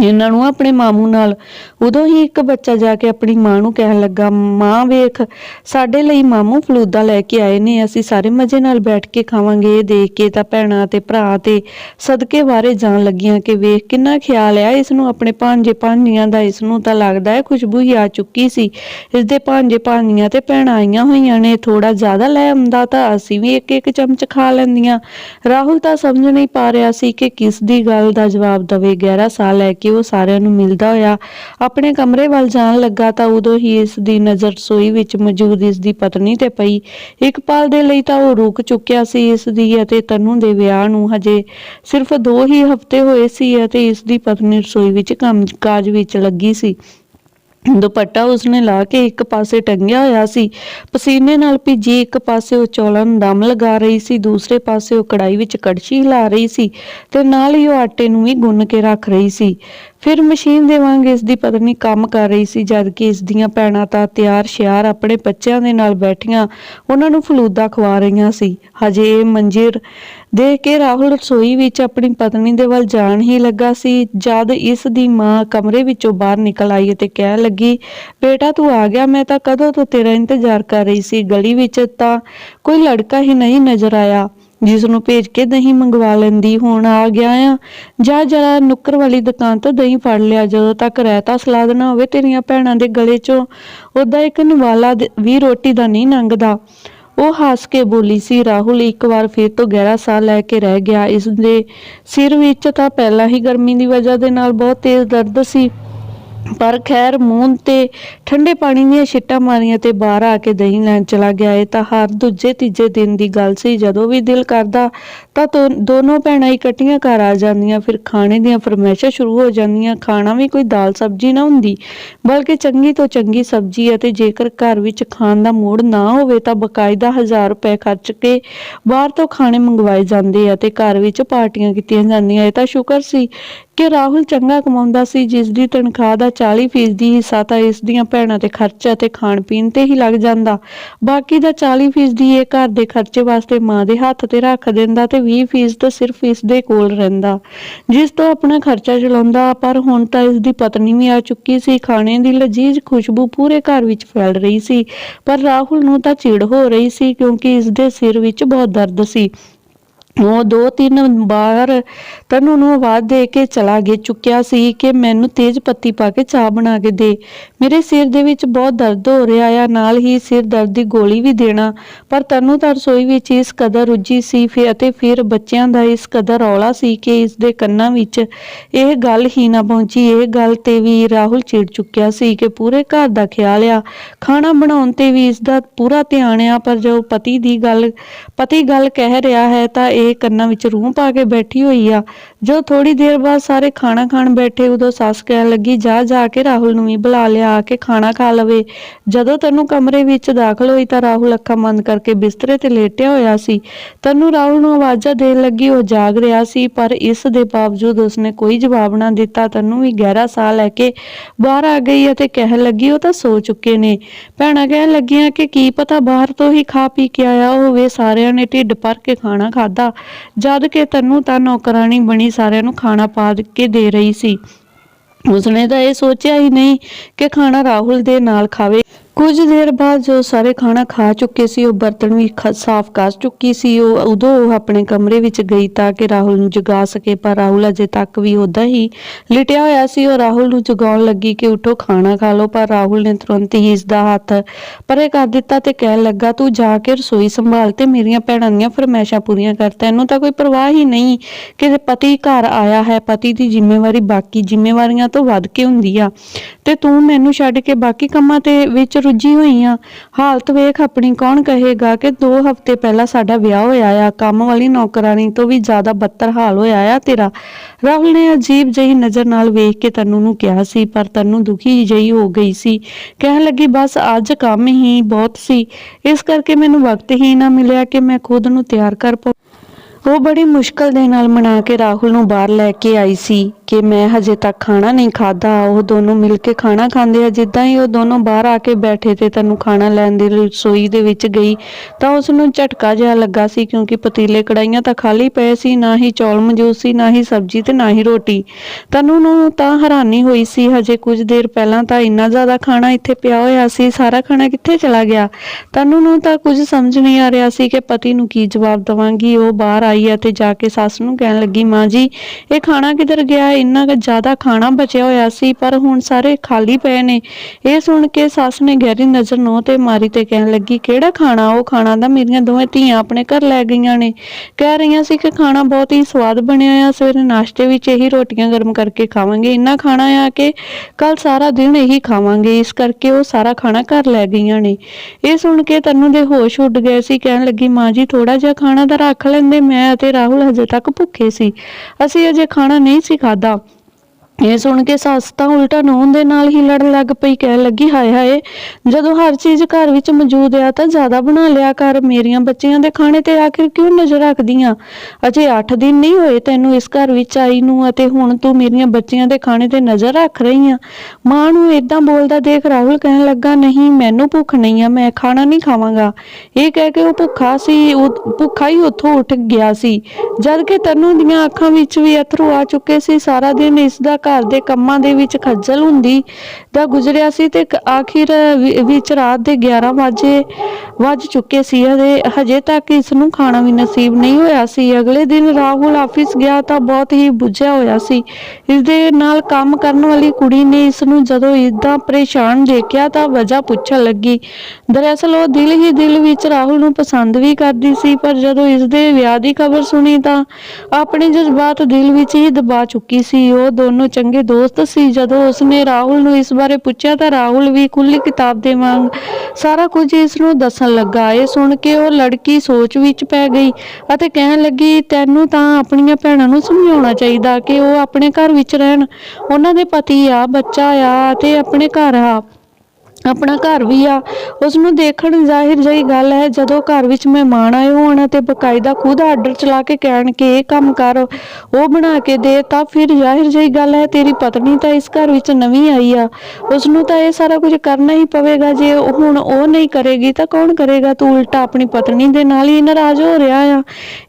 Speaker 1: ਇਹਨਾਂ ਨੂੰ ਆਪਣੇ ਮਾਮੂ ਨਾਲ ਉਦੋਂ ਹੀ ਇੱਕ ਬੱਚਾ ਜਾ ਕੇ ਆਪਣੀ ਮਾਂ ਨੂੰ ਕਹਿਣ ਲੱਗਾ, ਮਾਂ ਵੇਖ, ਸਾਡੇ ਲਈ ਮਾਮੂ ਫਲੂਦਾ ਲੈ ਕੇ ਆਏ ਨੇ, ਅਸੀਂ ਸਾਰੇ ਮਜ਼ੇ ਨਾਲ ਬੈਠ ਕੇ ਖਾਵਾਂਗੇ, ਇਹ ਦੇਖ ਕੇ ਤਾਂ ਭੈਣਾਂ ਤੇ ਭਰਾ ਤੇ ਸਦਕੇ ਬਾਰੇ ਜਾਣ ਲੱਗੀਆਂ ਕਿ ਵੇਖ ਕਿੰਨਾ ਖਿਆਲ ਆ, ਇਸ ਨੂੰ ਆਪਣੇ ਭਾਂਜੇ ਭਾਂਜੀਆਂ ਦਾ, ਇਸ ਨੂੰ ਤਾਂ ਲੱਗਦਾ ਹੈ ਖੁਸ਼ਬੂ ਹੀ ਆ ਚੁੱਕੀ ਸੀ। ਇਸ ਦੇ ਭਾਂਜੇ ਭਾਂਜੀਆਂ ਤੇ ਭੈਣਾਂ ਆਈਆਂ ਹੋਈਆਂ ਨੇ ਥੋੜਾ ਜ਼ਿਆਦਾ ਲੈ ਆਉਂਦਾ ਤਾਂ ਅਸੀਂ ਵੀ ਇੱਕ ਇੱਕ ਚਮਚ ਖਾ ਲੈਂਦੀਆਂ। ਰਾਹੁਲ ਤਾਂ ਸਮਝ ਨਹੀਂ ਪਾ ਰਿਹਾ ਸੀ ਕਿ ਕਿਸ ਦੀ ਗੱਲ ਦਾ ਜਵਾਬ ਦਵੇ ਗਹਿਰਾ ਸਾਹ ਲੈ ਕੇ ਉਹ ਸਾਰਿਆਂ ਨੂੰ ਮਿਲਦਾ ਹੋਇਆ ਆਪਣੇ ਕਮਰੇ ਵੱਲ ਜਾਣ ਲੱਗਾ ਤਾਂ ਉਦੋਂ ਹੀ ਇਸ ਦੀ ਨਜ਼ਰ ਰਸੋਈ ਵਿੱਚ ਮੌਜੂਦ ਇਸ ਦੀ ਪਤਨੀ ਤੇ ਪਈ। ਇੱਕ ਪਲ ਦੇ ਲਈ ਤਾਂ ਉਹ ਰੁਕ ਚੁੱਕਿਆ ਸੀ ਇਸ ਦੀ ਅਤੇ ਤਨੂ ਦੇ ਵਿਆਹ ਨੂੰ ਹਜੇ ਸਿਰਫ 2 ਹੀ ਹਫ਼ਤੇ ਹੋਏ ਸੀ ਅਤੇ ਇਸ ਦੀ ਪਤਨੀ ਰਸੋਈ ਵਿੱਚ ਕੰਮ ਕਾਜ ਵਿੱਚ ਲੱਗੀ ਸੀ। ਦੁਪੱਟਾ ਉਸਨੇ ਲਾ ਕੇ ਇੱਕ ਪਾਸੇ ਟੰਗਿਆ ਹੋਇਆ ਸੀ। ਪਸੀਨੇ ਨਾਲ ਭਿੱਜੀ ਇੱਕ ਪਾਸੇ ਉਹ ਚੌਲਾਂ ਨੂੰ ਦਮ ਲਗਾ ਰਹੀ ਸੀ, ਦੂਸਰੇ ਪਾਸੇ ਉਹ ਕੜਾਈ ਵਿੱਚ ਕੜਛੀ ਹਿਲਾ ਰਹੀ ਸੀ ਤੇ ਨਾਲ ਹੀ ਉਹ ਆਟੇ ਨੂੰ ਵੀ ਗੁੰਨ ਕੇ ਰੱਖ ਰਹੀ ਸੀ। ਫਿਰ ਮਸ਼ੀਨ ਦੇ ਵਾਂਗ ਇਸ ਦੀ ਪਤਨੀ ਕੰਮ ਕਰ ਰਹੀ ਸੀ ਜਦ ਕਿ ਇਸ ਦੀਆਂ ਭੈਣਾਂ ਤਾਂ ਤਿਆਰ ਸ਼ਿਆਰ ਆਪਣੇ ਬੱਚਿਆਂ ਦੇ ਨਾਲ ਬੈਠੀਆਂ, ਉਹਨਾਂ ਨੂੰ ਫਲੂਦਾ ਖਵਾ ਰਹੀਆਂ ਸੀ। ਹਜੇ ਇਹ ਮੰਜਰ ਦੇਖ ਕੇ ਰਾਹੁਲ ਰਸੋਈ ਵਿੱਚ ਆਪਣੀ ਪਤਨੀ ਦੇ ਵੱਲ ਜਾਣ ਹੀ ਲੱਗਾ ਸੀ, ਜਦ ਇਸ ਦੀ ਮਾਂ ਕਮਰੇ ਵਿੱਚੋਂ ਬਾਹਰ ਨਿਕਲ ਆਈ ਤੇ ਕਹਿਣ ਲੱਗੀ, ਬੇਟਾ, ਤੂੰ ਆ ਗਿਆ, ਮੈਂ ਤਾਂ ਕਦੋਂ ਤੋਂ ਤੇਰਾ ਇੰਤਜ਼ਾਰ ਕਰ ਰਹੀ ਸੀ, ਗਲੀ ਵਿੱਚ ਤਾਂ ਕੋਈ ਲੜਕਾ ਹੀ ਨਹੀਂ ਨਜ਼ਰ ਆਇਆ। ਜਿਸ ਨੂੰ ਭੇਜ ਕੇ ਦਹੀਂ ਮੰਗਵਾ ਲੈਂਦੀ, ਹੁਣ ਆ ਗਿਆ ਆ। ਜਾ ਜਰਾ ਨੁੱਕਰ ਵਾਲੀ ਦੁਕਾਨ ਤੋਂ ਦਹੀਂ ਫੜ ਲਿਆ, ਜਦੋਂ ਤੱਕ ਰਹਿਤਾ ਸਲਾਦ ਨਾ ਹੋਵੇ ਤੇਰੀਆਂ ਭੈਣਾਂ ਦੇ ਗਲੇ 'ਚੋਂ। ਉਹਦਾ ਇੱਕ ਨਿਵਾਲਾ ਵੀ ਰੋਟੀ ਦਾ ਨਹੀਂ ਲੰਘਦਾ ਉਹ ਹੱਸ ਕੇ ਬੋਲੀ, ਸੀ ਰਾਹੁਲ, ਇੱਕ ਵਾਰ ਫਿਰ ਤੋਂ ਗਹਿਰਾ ਸਾਹ ਲੈ ਕੇ ਰਹਿ ਗਿਆ। ਇਸ ਦੇ ਸਿਰ ਵਿੱਚ ਤਾਂ ਪਹਿਲਾਂ ਹੀ ਗਰਮੀ ਦੀ ਵਜ੍ਹਾ ਦੇ ਨਾਲ ਬਹੁਤ ਤੇਜ਼ ਦਰਦ ਸੀ। ਪਰ ਖੈਰ ਮੂੰਹ ਤੇ ਠੰਡੇ ਪਾਣੀ ਦੀਆਂ ਛਿੱਟਾਂ ਮਾਰੀਆਂ ਤੇ ਬਾਹਰ ਆ ਕੇ ਦਹੀਂ ਲੈਣ ਚਲਾ ਗਿਆ ਇਹ ਤਾਂ ਹਰ ਦੂਜੇ ਤੀਜੇ ਦਿਨ ਦੀ ਗੱਲ ਸੀ, ਜਦੋਂ ਵੀ ਦਿਲ ਕਰਦਾ ਤਾਂ ਦੋਨੋਂ ਭੈਣਾਂ ਇਕੱਠੀਆਂ ਘਰ ਆ ਜਾਂਦੀਆਂ, ਫਿਰ ਖਾਣੇ ਦੀਆਂ ਫਰਮਾਇਸ਼ਾਂ ਸ਼ੁਰੂ ਹੋ ਜਾਂਦੀਆਂ, ਖਾਣਾ ਵੀ ਕੋਈ ਦਾਲ ਸਬਜ਼ੀ ਨਾ ਹੁੰਦੀ, ਬਲਕਿ ਚੰਗੀ ਤੋਂ ਚੰਗੀ ਸਬਜ਼ੀ ਅਤੇ ਜੇਕਰ ਘਰ ਵਿੱਚ ਖਾਣ ਦਾ ਮੂਡ ਨਾ ਹੋਵੇ ਤਾਂ ਬਕਾਇਦਾ 1000 ਰੁਪਏ ਖਰਚ ਕੇ ਬਾਹਰ ਤੋਂ ਖਾਣੇ ਮੰਗਵਾਏ ਜਾਂਦੇ ਆ ਤੇ ਘਰ ਵਿੱਚ ਪਾਰਟੀਆਂ ਕੀਤੀਆਂ ਜਾਂਦੀਆਂ, ਇਹ ਤਾਂ ਸ਼ੁਕਰ ਸੀ ਕਿ ਰਾਹੁਲ ਚੰਗਾ ਕਮਾਉਂਦਾ ਸੀ, ਜਿਸ ਦੀ ਤਨਖਾਹ ਦਾ 40% ਹਿੱਸਾ ਤਾਂ ਇਸ ਦੀਆਂ ਭੈਣਾਂ ਤੇ ਖਰਚਾ ਤੇ ਖਾਣ ਪੀਣ ਤੇ ਹੀ ਲੱਗ ਜਾਂਦਾ। ਬਾਕੀ ਦਾ 40% ਇਹ ਘਰ ਦੇ ਖਰਚੇ ਵਾਸਤੇ ਮਾਂ ਦੇ ਹੱਥ ਤੇ ਰੱਖ ਦਿੰਦਾ ਤੇ 20% ਤਾਂ ਸਿਰਫ ਇਸ ਦੇ ਕੋਲ ਰਹਿੰਦਾ। ਜਿਸ ਤੋਂ ਆਪਣਾ ਖਰਚਾ ਚਲਾਉਂਦਾ, ਪਰ ਹੁਣ ਤਾਂ ਇਸ ਦੀ ਪਤਨੀ ਵੀ ਆ ਚੁੱਕੀ ਸੀ। ਖਾਣੇ ਦੀ ਲਜੀਜ ਖੁਸ਼ਬੂ ਪੂਰੇ ਘਰ ਵਿੱਚ ਫੈਲ ਰਹੀ ਸੀ। ਪਰ ਰਾਹੁਲ ਨੂੰ ਤਾਂ ਚਿੜ ਹੋ ਰਹੀ ਸੀ ਕਿਉਂਕਿ ਇਸ ਦੇ ਸਿਰ ਵਿੱਚ ਬਹੁਤ ਦਰਦ ਸੀ। ਉਹ ਦੋ ਤਿੰਨ ਵਾਰ ਤਨੂੰ ਨੂੰ ਆਵਾਜ਼ ਦੇ ਕੇ ਚਲਾ ਗਿਆ ਚੁੱਕਿਆ ਸੀ ਕਿ ਮੈਨੂੰ ਤੇਜ਼ ਪੱਤੀ ਪਾ ਕੇ ਚਾਹ ਬਣਾ ਕੇ ਦੇ। ਮੇਰੇ ਸਿਰ ਦੇ ਵਿੱਚ ਬਹੁਤ ਦਰਦ ਹੋ ਰਿਹਾ ਆ, ਨਾਲ ਹੀ ਸਿਰ ਦਰਦ ਦੀ ਗੋਲੀ ਵੀ ਦੇਣਾ। ਪਰ ਤਨੂੰ ਤਾਂ ਰਸੋਈ ਵਿੱਚ ਇਸ ਕਦਰ ਰੁੱਝੀ ਸੀ ਫਿਰ ਅਤੇ ਫਿਰ ਬੱਚਿਆਂ ਦਾ ਇਸ ਕਦਰ ਰੌਲਾ ਸੀ ਕਿ ਇਸ ਦੇ ਕੰਨਾਂ ਵਿੱਚ ਇਹ ਗੱਲ ਹੀ ਨਾ ਪਹੁੰਚੀ। ਇਹ ਗੱਲ ਤੇ ਵੀ ਰਾਹੁਲ ਚਿੜ ਚੁੱਕਿਆ ਸੀ ਕਿ ਪੂਰੇ ਘਰ ਦਾ ਖਿਆਲ ਆ। ਖਾਣਾ ਬਣਾਉਣ ਤੇ ਵੀ ਇਸ ਦਾ ਪੂਰਾ ਧਿਆਨ ਆ, ਪਰ ਜੋ ਪਤੀ ਦੀ ਗੱਲ, ਪਤੀ ਗੱਲ ਕਹਿ ਰਿਹਾ ਹੈ ਤਾਂ ਇਹ ਕੰਨਾਂ ਵਿੱਚ ਰੂਹ ਪਾ ਕੇ ਬੈਠੀ ਹੋਈ ਆ। ਜੋ ਥੋੜੀ ਦੇਰ ਬਾਅਦ ਸਾਰੇ ਖਾਣਾ ਖਾਣ ਬੈਠੇ, ਉਦੋਂ ਸੱਸ ਕਹਿਣ ਲੱਗੀ, ਜਾ ਜਾ ਕੇ ਰਾਹੁਲ ਨੂੰ ਵੀ ਬੁਲਾ ਲਿਆ ਕੇ ਖਾਣਾ ਖਾ ਲਵੇ। ਜਦੋਂ ਤੈਨੂੰ ਕਮਰੇ ਵਿੱਚ ਦਾਖਲ ਹੋਈ ਤਾਂ ਰਾਹੁਲ ਅੱਖਾਂ ਬੰਦ ਕਰਕੇ ਬਿਸਤਰੇ ਤੇ ਲੇਟਿਆ ਹੋਇਆ ਸੀ। ਤੈਨੂੰ ਰਾਹੁਲ ਨੂੰ ਆਵਾਜ਼ਾਂ ਦੇਣ ਲੱਗੀ, ਉਹ ਜਾਗ ਰਿਹਾ ਸੀ, ਪਰ ਇਸ ਦੇ ਬਾਵਜੂਦ ਉਸਨੇ ਕੋਈ ਜਵਾਬ ਨਾ ਦਿੱਤਾ। ਤੈਨੂੰ ਵੀ ਗਹਿਰਾ ਸਾਹ ਲੈ ਕੇ ਬਾਹਰ ਆ ਗਈ ਅਤੇ ਕਹਿਣ ਲੱਗੀ, ਉਹ ਤਾਂ ਸੋ ਚੁੱਕੇ ਨੇ। ਭੈਣਾਂ ਕਹਿਣ ਲੱਗੀਆਂ ਕਿ ਕੀ ਪਤਾ ਬਾਹਰ ਤੋਂ ਹੀ ਖਾ ਪੀ ਕੇ ਆਇਆ ਹੋਵੇ, ਸਾਰਿਆਂ ਨੇ ਢਿੱਡ ਭਰ ਕੇ ਖਾਣਾ ਖਾਦਾ ਜਦ ਕਿ ਤੈਨੂੰ ਤਾਂ ਨੌਕਰਾਨੀ ਬਣੀ ਸਾਰਿਆਂ ਨੂੰ ਖਾਣਾ ਪਾ ਕੇ ਦੇ ਰਹੀ ਸੀ। ਉਸਨੇ ਤਾਂ ਇਹ ਸੋਚਿਆ ਹੀ ਨਹੀਂ ਕਿ ਖਾਣਾ ਰਾਹੁਲ ਦੇ ਨਾਲ ਖਾਵੇ। ਕੁਝ ਦੇਰ ਬਾਅਦ ਜੋ ਸਾਰੇ ਖਾਣਾ ਖਾ ਚੁੱਕੇ ਸੀ, ਉਹ ਬਰਤਨ ਵੀ ਸਾਫ਼ ਕਰ ਚੁੱਕੀ ਸੀ। ਉਹ, ਉਦੋਂ ਉਹ ਆਪਣੇ ਕਮਰੇ ਵਿੱਚ ਗਈ ਤਾਂ ਕਿ ਰਾਹੁਲ ਨੂੰ ਜਗਾ ਸਕੇ, ਪਰ ਰਾਹੁਲ ਅਜੇ ਤੱਕ ਵੀ ਉਦਾਂ ਹੀ ਲਿਟਿਆ ਹੋਇਆ ਸੀ। ਉਹ ਰਾਹੁਲ ਨੂੰ ਜਗਾਉਣ ਲੱਗੀ ਕਿ ਉਠੋ, ਖਾਣਾ ਖਾ ਲਓ, ਪਰ ਰਾਹੁਲ ਨੇ ਤੁਰੰਤ ਹੀ ਇਸ ਦਾ ਹੱਥ ਪਰੇ ਕਰ ਦਿੱਤਾ ਤੇ ਕਹਿਣ ਲੱਗਾ, ਤੂੰ ਜਾ ਕੇ ਰਸੋਈ ਸੰਭਾਲ ਤੇ ਮੇਰੀਆਂ ਭੈਣਾਂ ਦੀਆਂ ਫਰਮਾਇਸ਼ਾਂ ਪੂਰੀਆਂ ਕਰ। ਤੈਨੂੰ ਤਾਂ ਕੋਈ ਪਰਵਾਹ ਹੀ ਨਹੀਂ ਕਿ ਪਤੀ ਘਰ ਆਇਆ ਹੈ। ਪਤੀ ਦੀ ਜ਼ਿੰਮੇਵਾਰੀ ਬਾਕੀ ਜ਼ਿੰਮੇਵਾਰੀਆਂ ਤੋਂ ਵੱਧ ਕੇ ਹੁੰਦੀ ਆ। ਤੇ ਤੂੰ ਮੈਨੂੰ ਛੱਡ ਕੇ ਬਾਕੀ ਕੰਮਾਂ ਤੇ ਵਿੱਚ ਰੁੱਝੀ ਹੋਈ ਆ। ਹਾਲਤ ਵੇਖ ਆਪਣੀ ਕੌਣ ਕਹੇਗਾ ਕਿ 2 ਹਫ਼ਤੇ ਪਹਿਲਾਂ ਸਾਡਾ ਵਿਆਹ ਹੋਇਆ ਆ। ਕੰਮ ਵਾਲੀ ਨੌਕਰਾਨੀ ਤੋਂ ਵੀ ਜ਼ਿਆਦਾ ਬੱਤਰ ਹਾਲ ਹੋਇਆ ਆ ਤੇਰਾ। ਰਾਹੁਲ ਨੇ ਅਜੀਬ ਜਿਹੀ ਨਜ਼ਰ ਨਾਲ ਵੇਖ ਕੇ ਤਨੂੰ ਨੂੰ ਕਿਹਾ ਸੀ, ਪਰ ਤਨੂੰ ਦੁਖੀ ਜਿਹੀ ਹੋ ਗਈ ਸੀ। ਕਹਿਣ ਲੱਗੀ, ਬਸ ਅੱਜ ਕੰਮ ਹੀ ਬਹੁਤ ਸੀ। ਇਸ ਕਰਕੇ ਮੈਨੂੰ ਵਕਤ ਹੀ ਨਾ ਮਿਲਿਆ ਕਿ ਮੈਂ ਖੁਦ ਨੂੰ ਤਿਆਰ ਕਰ ਪਾਵਾਂ ਉਹ ਬੜੀ ਮੁਸ਼ਕਲ ਦੇ ਨਾਲ ਮਨਾ ਕੇ ਰਾਹੁਲ ਨੂੰ ਬਾਹਰ ਲੈ ਕੇ ਆਈ ਸੀ। ਕਿ ਮੈਂ ਹਜੇ ਤੱਕ ਖਾਣਾ ਨਹੀਂ ਖਾਦਾ ਉਹ ਦੋਨੋਂ ਮਿਲ ਕੇ ਖਾਣਾ ਖਾਂਦੇ ਆ। ਜਿੱਦਾਂ ਹੀ ਉਹ ਦੋਨੋਂ ਬਾਹਰ ਆ ਕੇ ਬੈਠੇ ਤੇ ਤੈਨੂੰ ਖਾਣਾ ਲੈਣ ਦੀ ਰਸੋਈ ਦੇ ਵਿੱਚ ਗਈ, ਤਾਂ ਉਸ ਨੂੰ ਝਟਕਾ ਜਿਹਾ ਲੱਗਾ ਸੀ ਕਿਉਂਕਿ ਪਤੀਲੇ ਕੜਾਈਆਂ ਤਾਂ ਖਾਲੀ ਪਏ ਸੀ, ਨਾ ਹੀ ਚੌਲ ਮੌਜੂਦ ਸੀ, ਨਾ ਹੀ ਸਬਜ਼ੀ ਤੇ ਨਾ ਹੀ ਰੋਟੀ। ਤਨੂੰ ਨੂੰ ਤਾਂ ਹੈਰਾਨੀ ਹੋਈ ਸੀ। ਹਜੇ ਕੁਝ ਦੇਰ ਪਹਿਲਾਂ ਤਾਂ ਇੰਨਾ ਜ਼ਿਆਦਾ ਖਾਣਾ ਇੱਥੇ ਪਿਆ ਹੋਇਆ ਸੀ। ਸਾਰਾ ਖਾਣਾ ਕਿੱਥੇ ਚਲਾ ਗਿਆ? ਤਨੂੰ ਨੂੰ ਤਾਂ ਕੁਝ ਸਮਝ ਨਹੀਂ ਆ ਰਿਹਾ ਸੀ ਕਿ ਪਤੀ ਨੂੰ ਕੀ ਜਵਾਬ ਦਵਾਂਗੀ। ਉਹ ਬਾਹਰ ਆਈ ਅਤੇ ਜਾ ਕੇ ਸੱਸ ਨੂੰ ਕਹਿਣ ਲੱਗੀ, ਮਾਂ ਜੀ, ਇਹ ਖਾਣਾ ਕਿੱਧਰ ਗਿਆ? ਇੰਨਾ ਕੁ ਜ਼ਿਆਦਾ ਖਾਣਾ ਬਚਿਆ ਹੋਇਆ ਸੀ, ਪਰ ਹੁਣ ਸਾਰੇ ਖਾਲੀ ਪਏ ਨੇ। ਇਹ ਸੁਣ ਕੇ ਸੱਸ ਨੇ ਗਹਿਰੀ ਨਜ਼ਰ ਨੋ ਤੇ ਮਾਰੀ ਤੇ ਕਹਿਣ ਲੱਗੀ, ਕਿਹੜਾ ਖਾਣਾ? ਉਹ ਖਾਣਾ ਦਾ ਮੇਰੀਆਂ ਦੋਵੇਂ ਧੀਆਂ ਆਪਣੇ ਘਰ ਲੈ ਗਈਆਂ ਨੇ। ਕਹਿ ਰਹੀਆਂ ਸੀ ਕਿ ਖਾਣਾ ਬਹੁਤ ਹੀ ਸਵਾਦ ਬਣਿਆ ਆ, ਸਵੇਰੇ ਨਾਸ਼ਤੇ ਵਿੱਚ ਇਹੀ ਰੋਟੀਆਂ ਗਰਮ ਕਰਕੇ ਖਾਵਾਂਗੇ। ਇੰਨਾ ਖਾਣਾ ਆ ਕਿ ਕੱਲ ਸਾਰਾ ਦਿਨ ਇਹੀ ਖਾਵਾਂਗੇ, ਇਸ ਕਰਕੇ ਉਹ ਸਾਰਾ ਖਾਣਾ ਘਰ ਲੈ ਗਈਆਂ ਨੇ। ਇਹ ਸੁਣ ਕੇ ਤਨੂੰ ਦੇ ਹੋਸ਼ ਉੱਡ ਗਏ ਸੀ, ਕਹਿਣ ਲੱਗੀ, ਮਾਂ ਜੀ ਥੋੜਾ ਜਿਹਾ ਖਾਣਾ ਤਾਂ ਰੱਖ ਲੈਂਦੇ ਮੈਂ ਅਤੇ ਰਾਹੁਲ ਹਜੇ ਤੱਕ ਭੁੱਖੇ ਸੀ। ਅਸੀਂ ਅਜੇ ਖਾਣਾ ਨਹੀਂ ਸੀ ਖਾਧਾ। ਖਾਦਾ ਇਹ ਸੁਣ ਕੇ ਸੱਸ ਤਾਂ ਉਲਟਾ ਨੂੰਹ ਦੇ ਨਾਲ ਹੀ ਲੜਨ ਲੱਗ ਪਈ, ਕਹਿਣ ਲੱਗੀ, ਹਾਏ ਹਾਏ, ਜਦੋਂ ਹਰ ਚੀਜ਼ ਘਰ ਵਿੱਚ ਮੌਜੂਦ ਆ ਤਾਂ ਜ਼ਿਆਦਾ ਬਣਾ ਲਿਆ ਕਰ, ਮੇਰੀਆਂ ਬੱਚੀਆਂ ਦੇ ਖਾਣੇ ਤੇ ਆਖਿਰ ਕਿਉਂ ਨਜ਼ਰ ਰੱਖਦੀਆਂ? ਅਜੇ 8 ਦਿਨ ਨਹੀਂ ਹੋਏ ਤੈਨੂੰ ਇਸ ਘਰ ਵਿੱਚ ਆਈ ਨੂੰ ਅਤੇ ਹੁਣ ਤੂੰ ਮੇਰੀਆਂ ਬੱਚੀਆਂ ਦੇ ਖਾਣੇ ਤੇ ਨਜ਼ਰ ਰੱਖ ਰਹੀ ਆ। ਮਾਂ ਨੂੰ ਇਦਾਂ ਬੋਲਦਾ ਦੇਖ ਰਾਹੁਲ ਕਹਿਣ ਲੱਗਾ, ਨਹੀਂ, ਮੈਨੂੰ ਭੁੱਖ ਨਹੀਂ ਆ, ਮੈਂ ਖਾਣਾ ਨਹੀਂ ਖਾਵਾਂਗਾ। ਇਹ ਕਹਿ ਕੇ ਉਹ ਭੁੱਖਾ ਸੀ ਭੁੱਖਾ ਹੀ ਉੱਥੋਂ ਉੱਠ ਗਿਆ ਸੀ। ਜਦ ਕਿ ਤਨੂੰ ਦੀਆਂ ਅੱਖਾਂ ਵਿੱਚ ਵੀ ਅਥਰੂ ਆ ਚੁੱਕੇ ਸੀ, ਸਾਰਾ ਦਿਨ ਇਸ ਦਾ ਘਰ ਦੇ ਕੰਮਾਂ ਦੇ ਵਿੱਚ ਖੱਜਲ ਹੁੰਦੀ ਦਾ ਗੁਜ਼ਰਿਆ ਸੀ ਤੇ ਆਖਿਰ ਵਿੱਚ ਰਾਤ ਦੇ 11 ਵਜੇ ਵੱਜ ਚੁੱਕੇ ਸੀ ਅਤੇ ਹਜੇ ਤੱਕ ਇਸ ਨੂੰ ਖਾਣਾ ਵੀ ਨਸੀਬ ਨਹੀਂ ਹੋਇਆ ਸੀ। ਅਗਲੇ ਦਿਨ ਰਾਹੁਲ ਆਫਿਸ ਗਿਆ ਤਾਂ ਬਹੁਤ ਹੀ ਬੁੱਝਿਆ ਹੋਇਆ ਸੀ। ਇਸ ਦੇ ਨਾਲ ਕੰਮ ਕਰਨ ਵਾਲੀ ਕੁੜੀ ਨੇ ਇਸ ਨੂੰ ਜਦੋਂ ਇਦਾਂ ਪਰੇਸ਼ਾਨ ਦੇਖਿਆ ਤਾਂ ਵਜ੍ਹਾ ਪੁੱਛਣ ਲੱਗੀ। ਦਰਅਸਲ ਉਹ ਦਿਲ ਹੀ ਦਿਲ ਵਿੱਚ ਰਾਹੁਲ ਨੂੰ ਪਸੰਦ ਵੀ ਕਰਦੀ ਸੀ, ਪਰ ਜਦੋਂ ਇਸ ਦੇ ਵਿਆਹ ਦੀ ਖਬਰ ਸੁਣੀ ਤਾਂ ਆਪਣੇ ਜਜ਼ਬਾਤ ਦਿਲ ਵਿੱਚ ਹੀ ਦਬਾ ਚੁੱਕੀ ਸੀ। ਉਹ ਦੋਨੋਂ ਚੰਗੇ ਦੋਸਤ ਸੀ। ਜਦੋਂ ਉਸਨੇ ਰਾਹੁਲ ਨੂੰ ਇਸ ਬਾਰੇ ਪੁੱਛਿਆ ਤਾਂ ਰਾਹੁਲ ਵੀ ਖੁੱਲੀ ਕਿਤਾਬ ਦੇ ਵਾਂਗ ਸਾਰਾ ਕੁਝ ਇਸ ਨੂੰ ਦੱਸਣ ਲੱਗਾ। ਇਹ ਸੁਣ ਕੇ ਉਹ ਲੜਕੀ ਸੋਚ ਵਿੱਚ ਪੈ ਗਈ ਅਤੇ ਕਹਿਣ ਲੱਗੀ, ਤੈਨੂੰ ਤਾਂ ਆਪਣੀਆਂ ਭੈਣਾਂ ਨੂੰ ਸਮਝਾਉਣਾ ਚਾਹੀਦਾ ਕਿ ਉਹ ਆਪਣੇ ਘਰ ਵਿੱਚ ਰਹਿਣ। ਉਹਨਾਂ ਦੇ ਪਤੀ ਆ, ਬੱਚਾ ਆ ਅਤੇ ਆਪਣੇ ਘਰ ਆ। ਆਪਣਾ ਘਰ ਵੀ ਆ। ਉਸ ਨੂੰ ਦੇਖਣ ਜ਼ਾਹਿਰ ਜਿਹੀ ਗੱਲ ਹੈ, ਜਦੋਂ ਘਰ ਵਿੱਚ ਮਹਿਮਾਨ ਆਏ ਹੋਣ ਤੇ ਬਕਾਇਦਾ ਖੁਦ ਆਰਡਰ ਚਲਾ ਕੇ ਕਹਿਣ ਕਿ ਇਹ ਕੰਮ ਕਰ, ਉਹ ਬਣਾ ਕੇ ਦੇ, ਤਾਂ ਫਿਰ ਜ਼ਾਹਿਰ ਜਿਹੀ ਗੱਲ ਹੈ, ਤੇਰੀ ਪਤਨੀ ਤਾਂ ਇਸ ਘਰ ਵਿੱਚ ਨਵੀਂ ਆਈ ਆ। ਉਸ ਨੂੰ ਤਾਂ ਇਹ ਸਾਰਾ ਕੁਝ ਕਰਨਾ ਹੀ ਪਵੇਗਾ, ਜੇ ਹੁਣ ਉਹ ਨਹੀਂ ਕਰੇਗੀ, ਤਾਂ ਕੌਣ ਕਰੇਗਾ? ਤੂੰ ਉਲਟਾ ਆਪਣੀ ਪਤਨੀ ਦੇ ਨਾਲ ਹੀ ਨਾਰਾਜ਼ ਹੋ ਰਿਹਾ ਆ।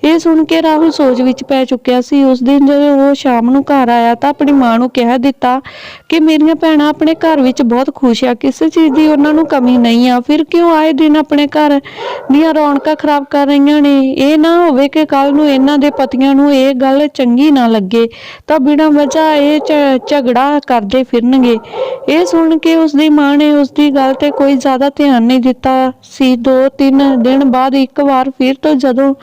Speaker 1: ਇਹ ਸੁਣ ਕੇ ਰਾਹੁਲ ਸੋਚ ਵਿੱਚ ਪੈ ਚੁੱਕਿਆ ਸੀ। ਉਸ ਦਿਨ ਜਦੋਂ ਉਹ ਸ਼ਾਮ ਨੂੰ ਘਰ ਆਇਆ, ਤਾਂ ਆਪਣੀ ਮਾਂ ਨੂੰ ਕਹਿ ਦਿੱਤਾ ਕਿ ਮੇਰੀਆਂ ਭੈਣਾਂ ਆਪਣੇ ਘਰ ਵਿੱਚ ਬਹੁਤ ਖੁਸ਼ ਆ। ਕਿਸੇ ਚੀਜ਼ ਦੀ ਉਹਨਾਂ ਨੂੰ ਕਮੀ ਨਹੀਂ ਆ। ਫਿਰ ਕਿਉਂ ਆਏ ਦਿਨ ਆਪਣੇ ਘਰ ਦੀਆਂ ਰੌਣਕਾਂ ਖਰਾਬ ਕਰ ਰਹੀਆਂ ਨੇ? ਇਹ ਨਾ ਹੋਵੇ ਕਿ ਕੱਲ ਨੂੰ ਇਹਨਾਂ ਦੇ ਪਤੀਆਂ ਨੂੰ ਇਹ ਗੱਲ ਚੰਗੀ ਨਾ ਲੱਗੇ, ਤਾਂ ਬਿਨਾਂ ਵਜ੍ਹਾ ਇਹ ਝਗੜਾ ਕਰਦੇ ਫਿਰਨਗੇ। ਇਹ ਸੁਣ ਕੇ ਉਸਦੀ ਮਾਂ ਨੇ ਉਸਦੀ ਗੱਲ ਤੇ ਕੋਈ ਜ਼ਿਆਦਾ ਧਿਆਨ ਨਹੀਂ ਦਿੱਤਾ। ਸੀ ਦੋ ਤਿੰਨ ਦਿਨ ਬਾਅਦ ਇੱਕ ਵਾਰ ਫਿਰ ਤੋਂ ਜਦੋਂ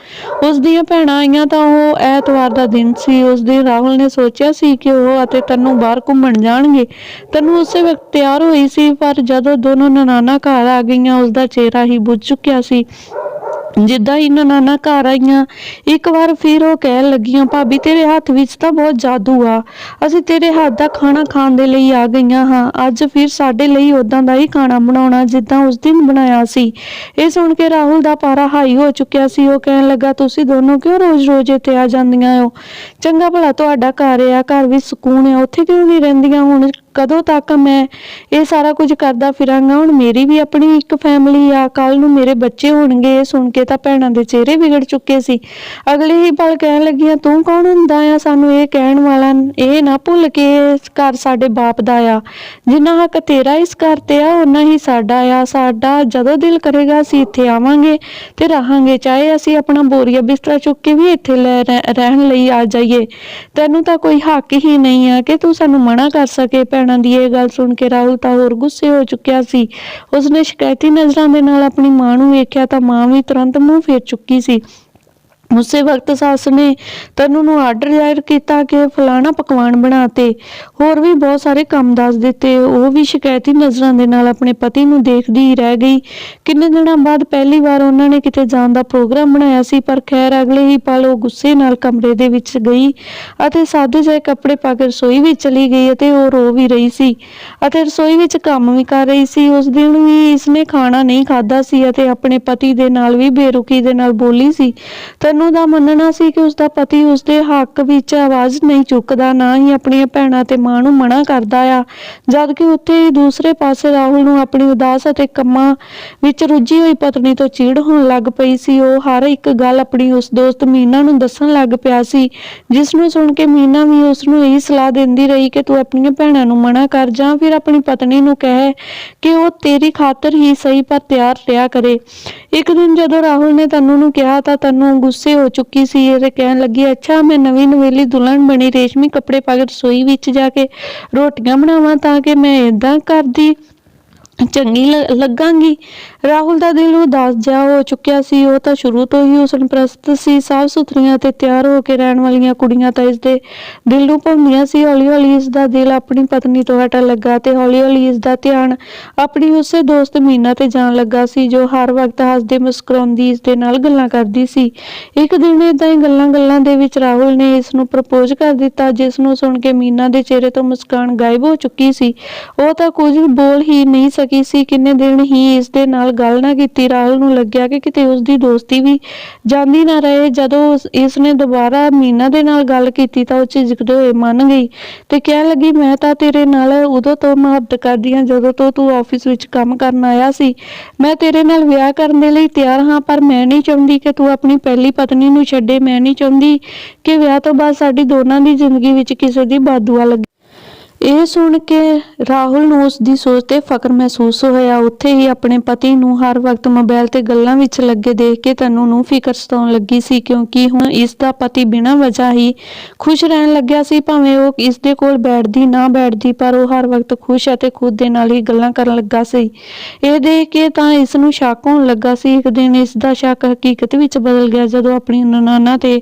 Speaker 1: ਉਸ ਦੀਆਂ ਭੈਣਾਂ ਆਈਆਂ ਤਾਂ ਉਹ ਐਤਵਾਰ ਦਾ ਦਿਨ ਸੀ। ਉਸ ਦਿਨ ਰਾਹੁਲ ਨੇ ਸੋਚਿਆ ਸੀ ਕਿ ਉਹ ਅਤੇ ਤਨੂੰ ਬਾਹਰ ਘੁੰਮਣ ਜਾਣਗੇ। ਤਨੂੰ ਉਸੇ ਵਕਤ ਤਿਆਰ ਹੋਈ ਸੀ, ਪਰ ਜਦ ਦੋਨੋਂ ਨਨਾਣਾ ਘਰ ਆ ਗਈਆਂ ਉਸ ਦਾ ਚਿਹਰਾ ਹੀ ਬੁੱਝ ਚੁੱਕਿਆ ਸੀ। ਜਿੱਦਾਂ ਹੀ ਨਨਾਣਾ ਘਰ ਆਈਆਂ, ਇੱਕ ਵਾਰ ਫਿਰ ਉਹ ਕਹਿਣ ਲੱਗੀਆਂ, ਭਾਬੀ, ਤੇਰੇ ਹੱਥ ਵਿੱਚ ਤਾਂ ਬਹੁਤ ਜਾਦੂ ਆ। ਅਸੀਂ ਤੇਰੇ ਹੱਥ ਦਾ ਖਾਣਾ ਖਾਣ ਦੇ ਲਈ ਆ ਗਈਆਂ ਹਾਂ। ਅੱਜ ਫਿਰ ਸਾਡੇ ਲਈ ਉਦਾਂ ਦਾ ਹੀ ਖਾਣਾ ਬਣਾਉਣਾ ਜਿੱਦਾਂ ਉਸ ਦਿਨ ਬਣਾਇਆ ਸੀ। ਇਹ ਸੁਣ ਕੇ ਰਾਹੁਲ ਦਾ ਪਾਰਾ ਹਾਈ ਹੋ ਚੁੱਕਿਆ ਸੀ। ਉਹ ਕਹਿਣ ਲੱਗਾ, ਤੁਸੀਂ ਦੋਨੋਂ ਕਿਉਂ ਰੋਜ਼-ਰੋਜ਼ ਇੱਥੇ ਆ ਜਾਂਦੀਆਂ ਹੋ? ਚੰਗਾ ਭਲਾ ਤੁਹਾਡਾ ਘਰ ਆ, ਘਰ ਵਿੱਚ ਸਕੂਨ ਆ, ਉੱਥੇ ਕਿਉਂ ਨਹੀਂ ਰਹਿੰਦੀਆਂ ਹੁਣ? ਕਦੋਂ ਤੱਕ ਮੈਂ ਇਹ ਸਾਰਾ ਕੁਝ ਕਰਦਾ ਫਿਰਾਂਗਾ? ਹੁਣ ਮੇਰੀ ਵੀ ਆਪਣੀ ਇੱਕ ਫੈਮਿਲੀ ਆ। ਕੱਲ ਨੂੰ ਮੇਰੇ ਬੱਚੇ ਹੋਣਗੇ। ਇਹ ਸੁਣ ਕੇ ਤਾਂ ਭੈਣਾਂ ਦੇ ਚਿਹਰੇ ਵਿਗੜ ਚੁੱਕੇ ਸੀ। ਅਗਲੇ ਹੀ ਪਲ ਕਹਿਣ ਲੱਗੀਆਂ ਤੂੰ ਕੌਣ ਹੁੰਦਾ ਆ ਸਾਨੂੰ ਇਹ ਕਹਿਣ ਵਾਲਾ? ਇਹ ਨਾ ਭੁੱਲ ਕੇ ਇਸ ਘਰ ਸਾਡੇ ਬਾਪ ਦਾ ਆ। ਜਿੰਨਾ ਹੱਕ ਤੇਰਾ ਇਸ ਘਰ ਤੇ ਆ ਉਹਨਾਂ ਹੀ ਸਾਡਾ ਆ। ਸਾਡਾ ਜਦੋਂ ਦਿਲ ਕਰੇਗਾ ਅਸੀਂ ਇੱਥੇ ਆਵਾਂਗੇ ਤੇ ਰਹਾਂਗੇ। ਚਾਹੇ ਅਸੀਂ ਆਪਣਾ ਬੋਰੀਆ ਬਿਸਤਰਾ ਚੁੱਕ ਕੇ ਵੀ ਇੱਥੇ ਲੈ ਰਹਿ- ਰਹਿਣ ਲਈ ਆ ਜਾਈਏ। ਤੈਨੂੰ ਤਾਂ ਕੋਈ ਹੱਕ ਹੀ ਨਹੀਂ ਆ ਕਿ ਤੂੰ ਸਾਨੂੰ ਮਨਾ ਕਰ ਸਕੇ ਭੈਣ ਦੀ ਇਹ ਗੱਲ ਸੁਣ ਕੇ ਰਾਹੁਲ ਤਾਂ ਹੋਰ ਗੁੱਸੇ ਹੋ ਚੁੱਕਿਆ ਸੀ। ਉਸਨੇ ਸ਼ਿਕਾਇਤੀ ਨਜ਼ਰਾਂ ਦੇ ਨਾਲ ਆਪਣੀ ਮਾਂ ਨੂੰ ਵੇਖਿਆ ਤਾਂ ਮਾਂ ਵੀ ਤੁਰੰਤ ਮੂੰਹ ਫੇਰ ਚੁੱਕੀ ਸੀ। ਉਸੇ ਵਕਤ ਸੱਸ ਨੇ ਤਨੂ ਨੂੰ ਆਰਡਰ ਜ਼ਾਹਿਰ ਕੀਤਾ ਕਿ ਫਲਾਣਾ ਪਕਵਾਨ ਬਣਾ ਹੋਰ ਵੀ ਬਹੁਤ ਸਾਰੇ ਕੰਮ ਦੱਸ ਦਿੱਤੇ। ਉਹ ਵੀ ਸ਼ਿਕਾਇਤੀ ਨਜ਼ਰਾਂ ਦੇ ਨਾਲ ਆਪਣੇ ਪਤੀ ਨੂੰ ਦੇਖਦੀ ਹੀ ਰਹਿ ਗਈ। ਕਿੰਨੇ ਦਿਨਾਂ ਬਾਅਦ ਪਹਿਲੀ ਵਾਰ ਉਹਨਾਂ ਨੇ ਕਿਤੇ ਜਾਣ ਦਾ ਪ੍ਰੋਗਰਾਮ ਬਣਾਇਆ ਸੀ, ਪਰ ਖੈਰ ਅਗਲੇ ਹੀ ਪਲ ਉਹ ਗੁੱਸੇ ਨਾਲ ਕਮਰੇ ਦੇ ਵਿੱਚ ਗਈ ਅਤੇ ਸਾਦੇ ਜਿਹੇ ਕੱਪੜੇ ਪਾ ਕੇ ਰਸੋਈ ਵਿੱਚ ਚਲੀ ਗਈ ਅਤੇ ਉਹ ਰੋ ਵੀ ਰਹੀ ਸੀ ਅਤੇ ਰਸੋਈ ਵਿੱਚ ਕੰਮ ਵੀ ਕਰ ਰਹੀ ਸੀ। ਉਸ ਦਿਨ ਵੀ ਇਸਨੇ ਖਾਣਾ ਨਹੀਂ ਖਾਧਾ ਸੀ ਅਤੇ ਆਪਣੇ ਪਤੀ ਦੇ ਨਾਲ ਵੀ ਬੇਰੁਖੀ ਦੇ ਨਾਲ ਬੋਲੀ ਸੀ। ਤਨੂੰ ਦਾ ਮੰਨਣਾ ਸੀ ਕਿ ਉਸ ਦਾ ਪਤੀ ਉਸ ਦੇ ਹੱਕ ਵਿੱਚ ਆਵਾਜ਼ ਨਹੀਂ ਚੁੱਕਦਾ, ਨਾ ਹੀ ਆਪਣੀਆਂ ਭੈਣਾਂ ਤੇ ਮਾਂ ਨੂੰ ਮਨਾ ਕਰਦਾ ਆ। ਜਦ ਕਿ ਉੱਥੇ ਦੂਸਰੇ ਪਾਸੇ ਰਾਹੁਲ ਨੂੰ ਆਪਣੀ ਉਦਾਸ ਅਤੇ ਕੰਮਾਂ ਵਿੱਚ ਰੁੱਝੀ ਹੋਈ ਪਤਨੀ ਤੋਂ ਚੀੜ ਹੋਣ ਲੱਗ ਪਈ ਸੀ। ਉਹ ਹਰ ਇੱਕ ਗੱਲ ਆਪਣੀ ਉਸ ਦੋਸਤ ਮੀਨਾ ਨੂੰ ਦੱਸਣ ਲੱਗ ਪਿਆ ਸੀ, ਜਿਸ ਨੂੰ ਸੁਣ ਕੇ ਮੀਨਾ ਵੀ ਉਸ ਨੂੰ ਇਹੀ ਸਲਾਹ ਦਿੰਦੀ ਰਹੀ ਕਿ ਤੂੰ ਆਪਣੀਆਂ ਭੈਣਾਂ ਨੂੰ ਮਨਾ ਕਰ ਜਾਂ ਫਿਰ ਆਪਣੀ ਪਤਨੀ ਨੂੰ ਕਹਿ ਕਿ ਉਹ ਤੇਰੀ ਖਾਤਰ ਹੀ ਸਹੀ ਪਰ ਤਿਆਰ ਰਿਹਾ ਕਰੇ। ਇੱਕ ਦਿਨ ਜਦੋਂ ਰਾਹੁਲ ਨੇ ਤਨੂੰ ਨੂੰ ਕਿਹਾ ਤਾਂ ਤਨੂੰ ਗੁੱਸੇ ਹੋ ਚੁੱਕੀ ਸੀ, ਇਹ ਕਹਿਣ ਲੱਗੀ, ਅੱਛਾ, ਮੈਂ ਨਵੀਂ ਨਵੇਲੀ ਦੁਲਹਨ ਬਣੀ ਰੇਸ਼ਮੀ ਕੱਪੜੇ ਪਾ ਕੇ ਰਸੋਈ ਵਿੱਚ ਜਾ ਕੇ ਰੋਟੀਆਂ ਬਣਾਵਾਂ ਤਾਂ ਕਿ ਮੈਂ ਇਦਾਂ ਕਰਦੀ, ਚੰਗੀ ਲ- ਲੱਗਾਂਗੀ। ਰਾਹੁਲ ਦਾ ਦਿਲ ਉਦਾਸ ਜਾ ਹੋ ਚੁੱਕਿਆ ਸੀ, ਉਹ ਤਾਂ ਸ਼ੁਰੂ ਤੋਂ ਹੀ ਉਸ ਪ੍ਰਸਤ ਸੀ, ਸਾਫ਼ ਸੁਥਰੀਆਂ ਤੇ ਤਿਆਰ ਹੋ ਕੇ ਰਹਿਣ ਵਾਲੀਆਂ ਕੁੜੀਆਂ ਤਾਂ ਇਸ ਦੇ ਦਿਲ ਨੂੰ ਭਾਉਂਦੀਆਂ ਸੀ ਹੌਲੀ ਹੌਲੀ ਇਸ ਦਾ ਦਿਲ ਆਪਣੀ ਪਤਨੀ ਤੋਂ ਹਟਣ ਲੱਗਾ ਤੇ ਹੌਲੀ ਹੌਲੀ ਇਸ ਦਾ ਧਿਆਨ ਆਪਣੀ ਉਸੇ ਦੋਸਤ ਮੀਨਾ ਤੇ ਜਾਣ ਲੱਗਾ ਸੀ, ਜੋ ਹਰ ਵਕਤ ਹੱਸਦੇ ਮੁਸਕਰਾਉਂਦੀ ਇਸ ਦੇ ਨਾਲ ਗੱਲਾਂ ਕਰਦੀ ਸੀ। ਇੱਕ ਦਿਨ ਇਦਾਂ ਹੀ ਗੱਲਾਂ ਗੱਲਾਂ ਦੇ ਵਿੱਚ ਰਾਹੁਲ ਨੇ ਇਸ ਨੂੰ ਪ੍ਰਪੋਜ਼ ਕਰ ਦਿੱਤਾ, ਜਿਸ ਨੂੰ ਸੁਣ ਕੇ ਮੀਨਾ ਦੇ ਚਿਹਰੇ ਤੋਂ ਮੁਸਕਾਨ ਗਾਇਬ ਹੋ ਚੁੱਕੀ ਸੀ। ਉਹ ਤਾਂ ਕੁਝ ਬੋਲ ਹੀ ਨਹੀਂ ਸਕੀ ਸੀ, ਕਿੰਨੇ ਦਿਨ ਹੀ ਇਸ ਦੇ ਨਾਲ ਗੱਲ ਨਾ ਕੀਤੀ, ਰਾਹੁਲ ਨੂੰ ਲੱਗਿਆ ਕਿ ਕਿਤੇ ਉਸ ਦੀ ਦੋਸਤੀ ਵੀ ਜਾਂਦੀ ਨਾ ਰਹੇ। ਜਦੋਂ ਇਸ ਨੇ ਦੁਬਾਰਾ ਮੀਨਾ ਦੇ ਨਾਲ ਗੱਲ ਕੀਤੀ ਤਾਂ ਉਹ ਝਿਜਕਦੇ ਹੋਏ ਮੰਨ ਗਈ ਤੇ ਕਹਿਣ ਲੱਗੀ, ਮੈਂ ਤਾਂ ਤੇਰੇ ਨਾਲ ਉਦੋਂ ਤੋਂ ਮੁਹੱਬਤ ਕਰਦੀ ਹਾਂ ਜਦੋਂ ਤੋਂ ਤੂੰ ਆਫਿਸ ਵਿੱਚ ਕੰਮ ਕਰਨ ਆਇਆ ਸੀ। ਮੈਂ ਤੇਰੇ ਨਾਲ ਵਿਆਹ ਕਰਨ ਦੇ ਲਈ ਤਿਆਰ ਹਾਂ, ਪਰ ਮੈਂ ਨਹੀਂ ਚਾਹੁੰਦੀ ਕਿ ਤੂੰ ਆਪਣੀ ਪਹਿਲੀ ਪਤਨੀ ਨੂੰ ਛੱਡੇ। ਮੈਂ ਨਹੀਂ ਚਾਹੁੰਦੀ ਕਿ ਵਿਆਹ ਤੋਂ ਬਾਅਦ ਸਾਡੀ ਦੋਨਾਂ ਦੀ ਜ਼ਿੰਦਗੀ ਵਿੱਚ ਕਿਸੇ ਦੀ ਬਾਦੂਆ ਲੱਗੇ। ਇਹ ਸੁਣ ਕੇ ਰਾਹੁਲ ਨੂੰ ਉਸ ਦੀ ਸੋਚ ਤੇ ਫਕਰ ਮਹਿਸੂਸ ਹੋਇਆ। ਉੱਥੇ ਹੀ ਆਪਣੇ ਪਤੀ ਨੂੰ ਹਰ ਵਕਤ ਮੋਬਾਈਲ ਤੇ ਗੱਲਾਂ ਵਿੱਚ ਲੱਗੇ ਦੇਖ ਕੇ ਤਨੂੰ ਨੂੰ ਫਿਕਰ ਸਤਾਉਣ ਲੱਗੀ ਸੀ, ਕਿਉਂਕਿ ਹੁਣ ਇਸ ਦਾ ਪਤੀ ਬਿਨਾਂ ਵਜ੍ਹਾ ਹੀ ਖੁਸ਼ ਰਹਿਣ ਲੱਗਿਆ ਸੀ, ਭਾਵੇਂ ਉਹ ਇਸ ਦੇ ਕੋਲ ਬੈਠਦੀ ਨਾ ਬੈਠਦੀ, ਪਰ ਉਹ ਹਰ ਵਕਤ ਖੁਸ਼ ਅਤੇ ਖੁਦ ਦੇ ਨਾਲ ਹੀ ਗੱਲਾਂ ਕਰਨ ਲੱਗਾ ਸੀ। ਇਹ ਦੇਖ ਕੇ ਤਾਂ ਇਸ ਨੂੰ ਸ਼ੱਕ ਹੋਣ ਲੱਗਾ ਸੀ। ਇੱਕ ਦਿਨ ਇਸ ਦਾ ਸ਼ੱਕ ਹਕੀਕਤ ਵਿੱਚ ਬਦਲ ਗਿਆ। ਜਦੋਂ ਆਪਣੀ ਨਨਾਣਾ ਤੇ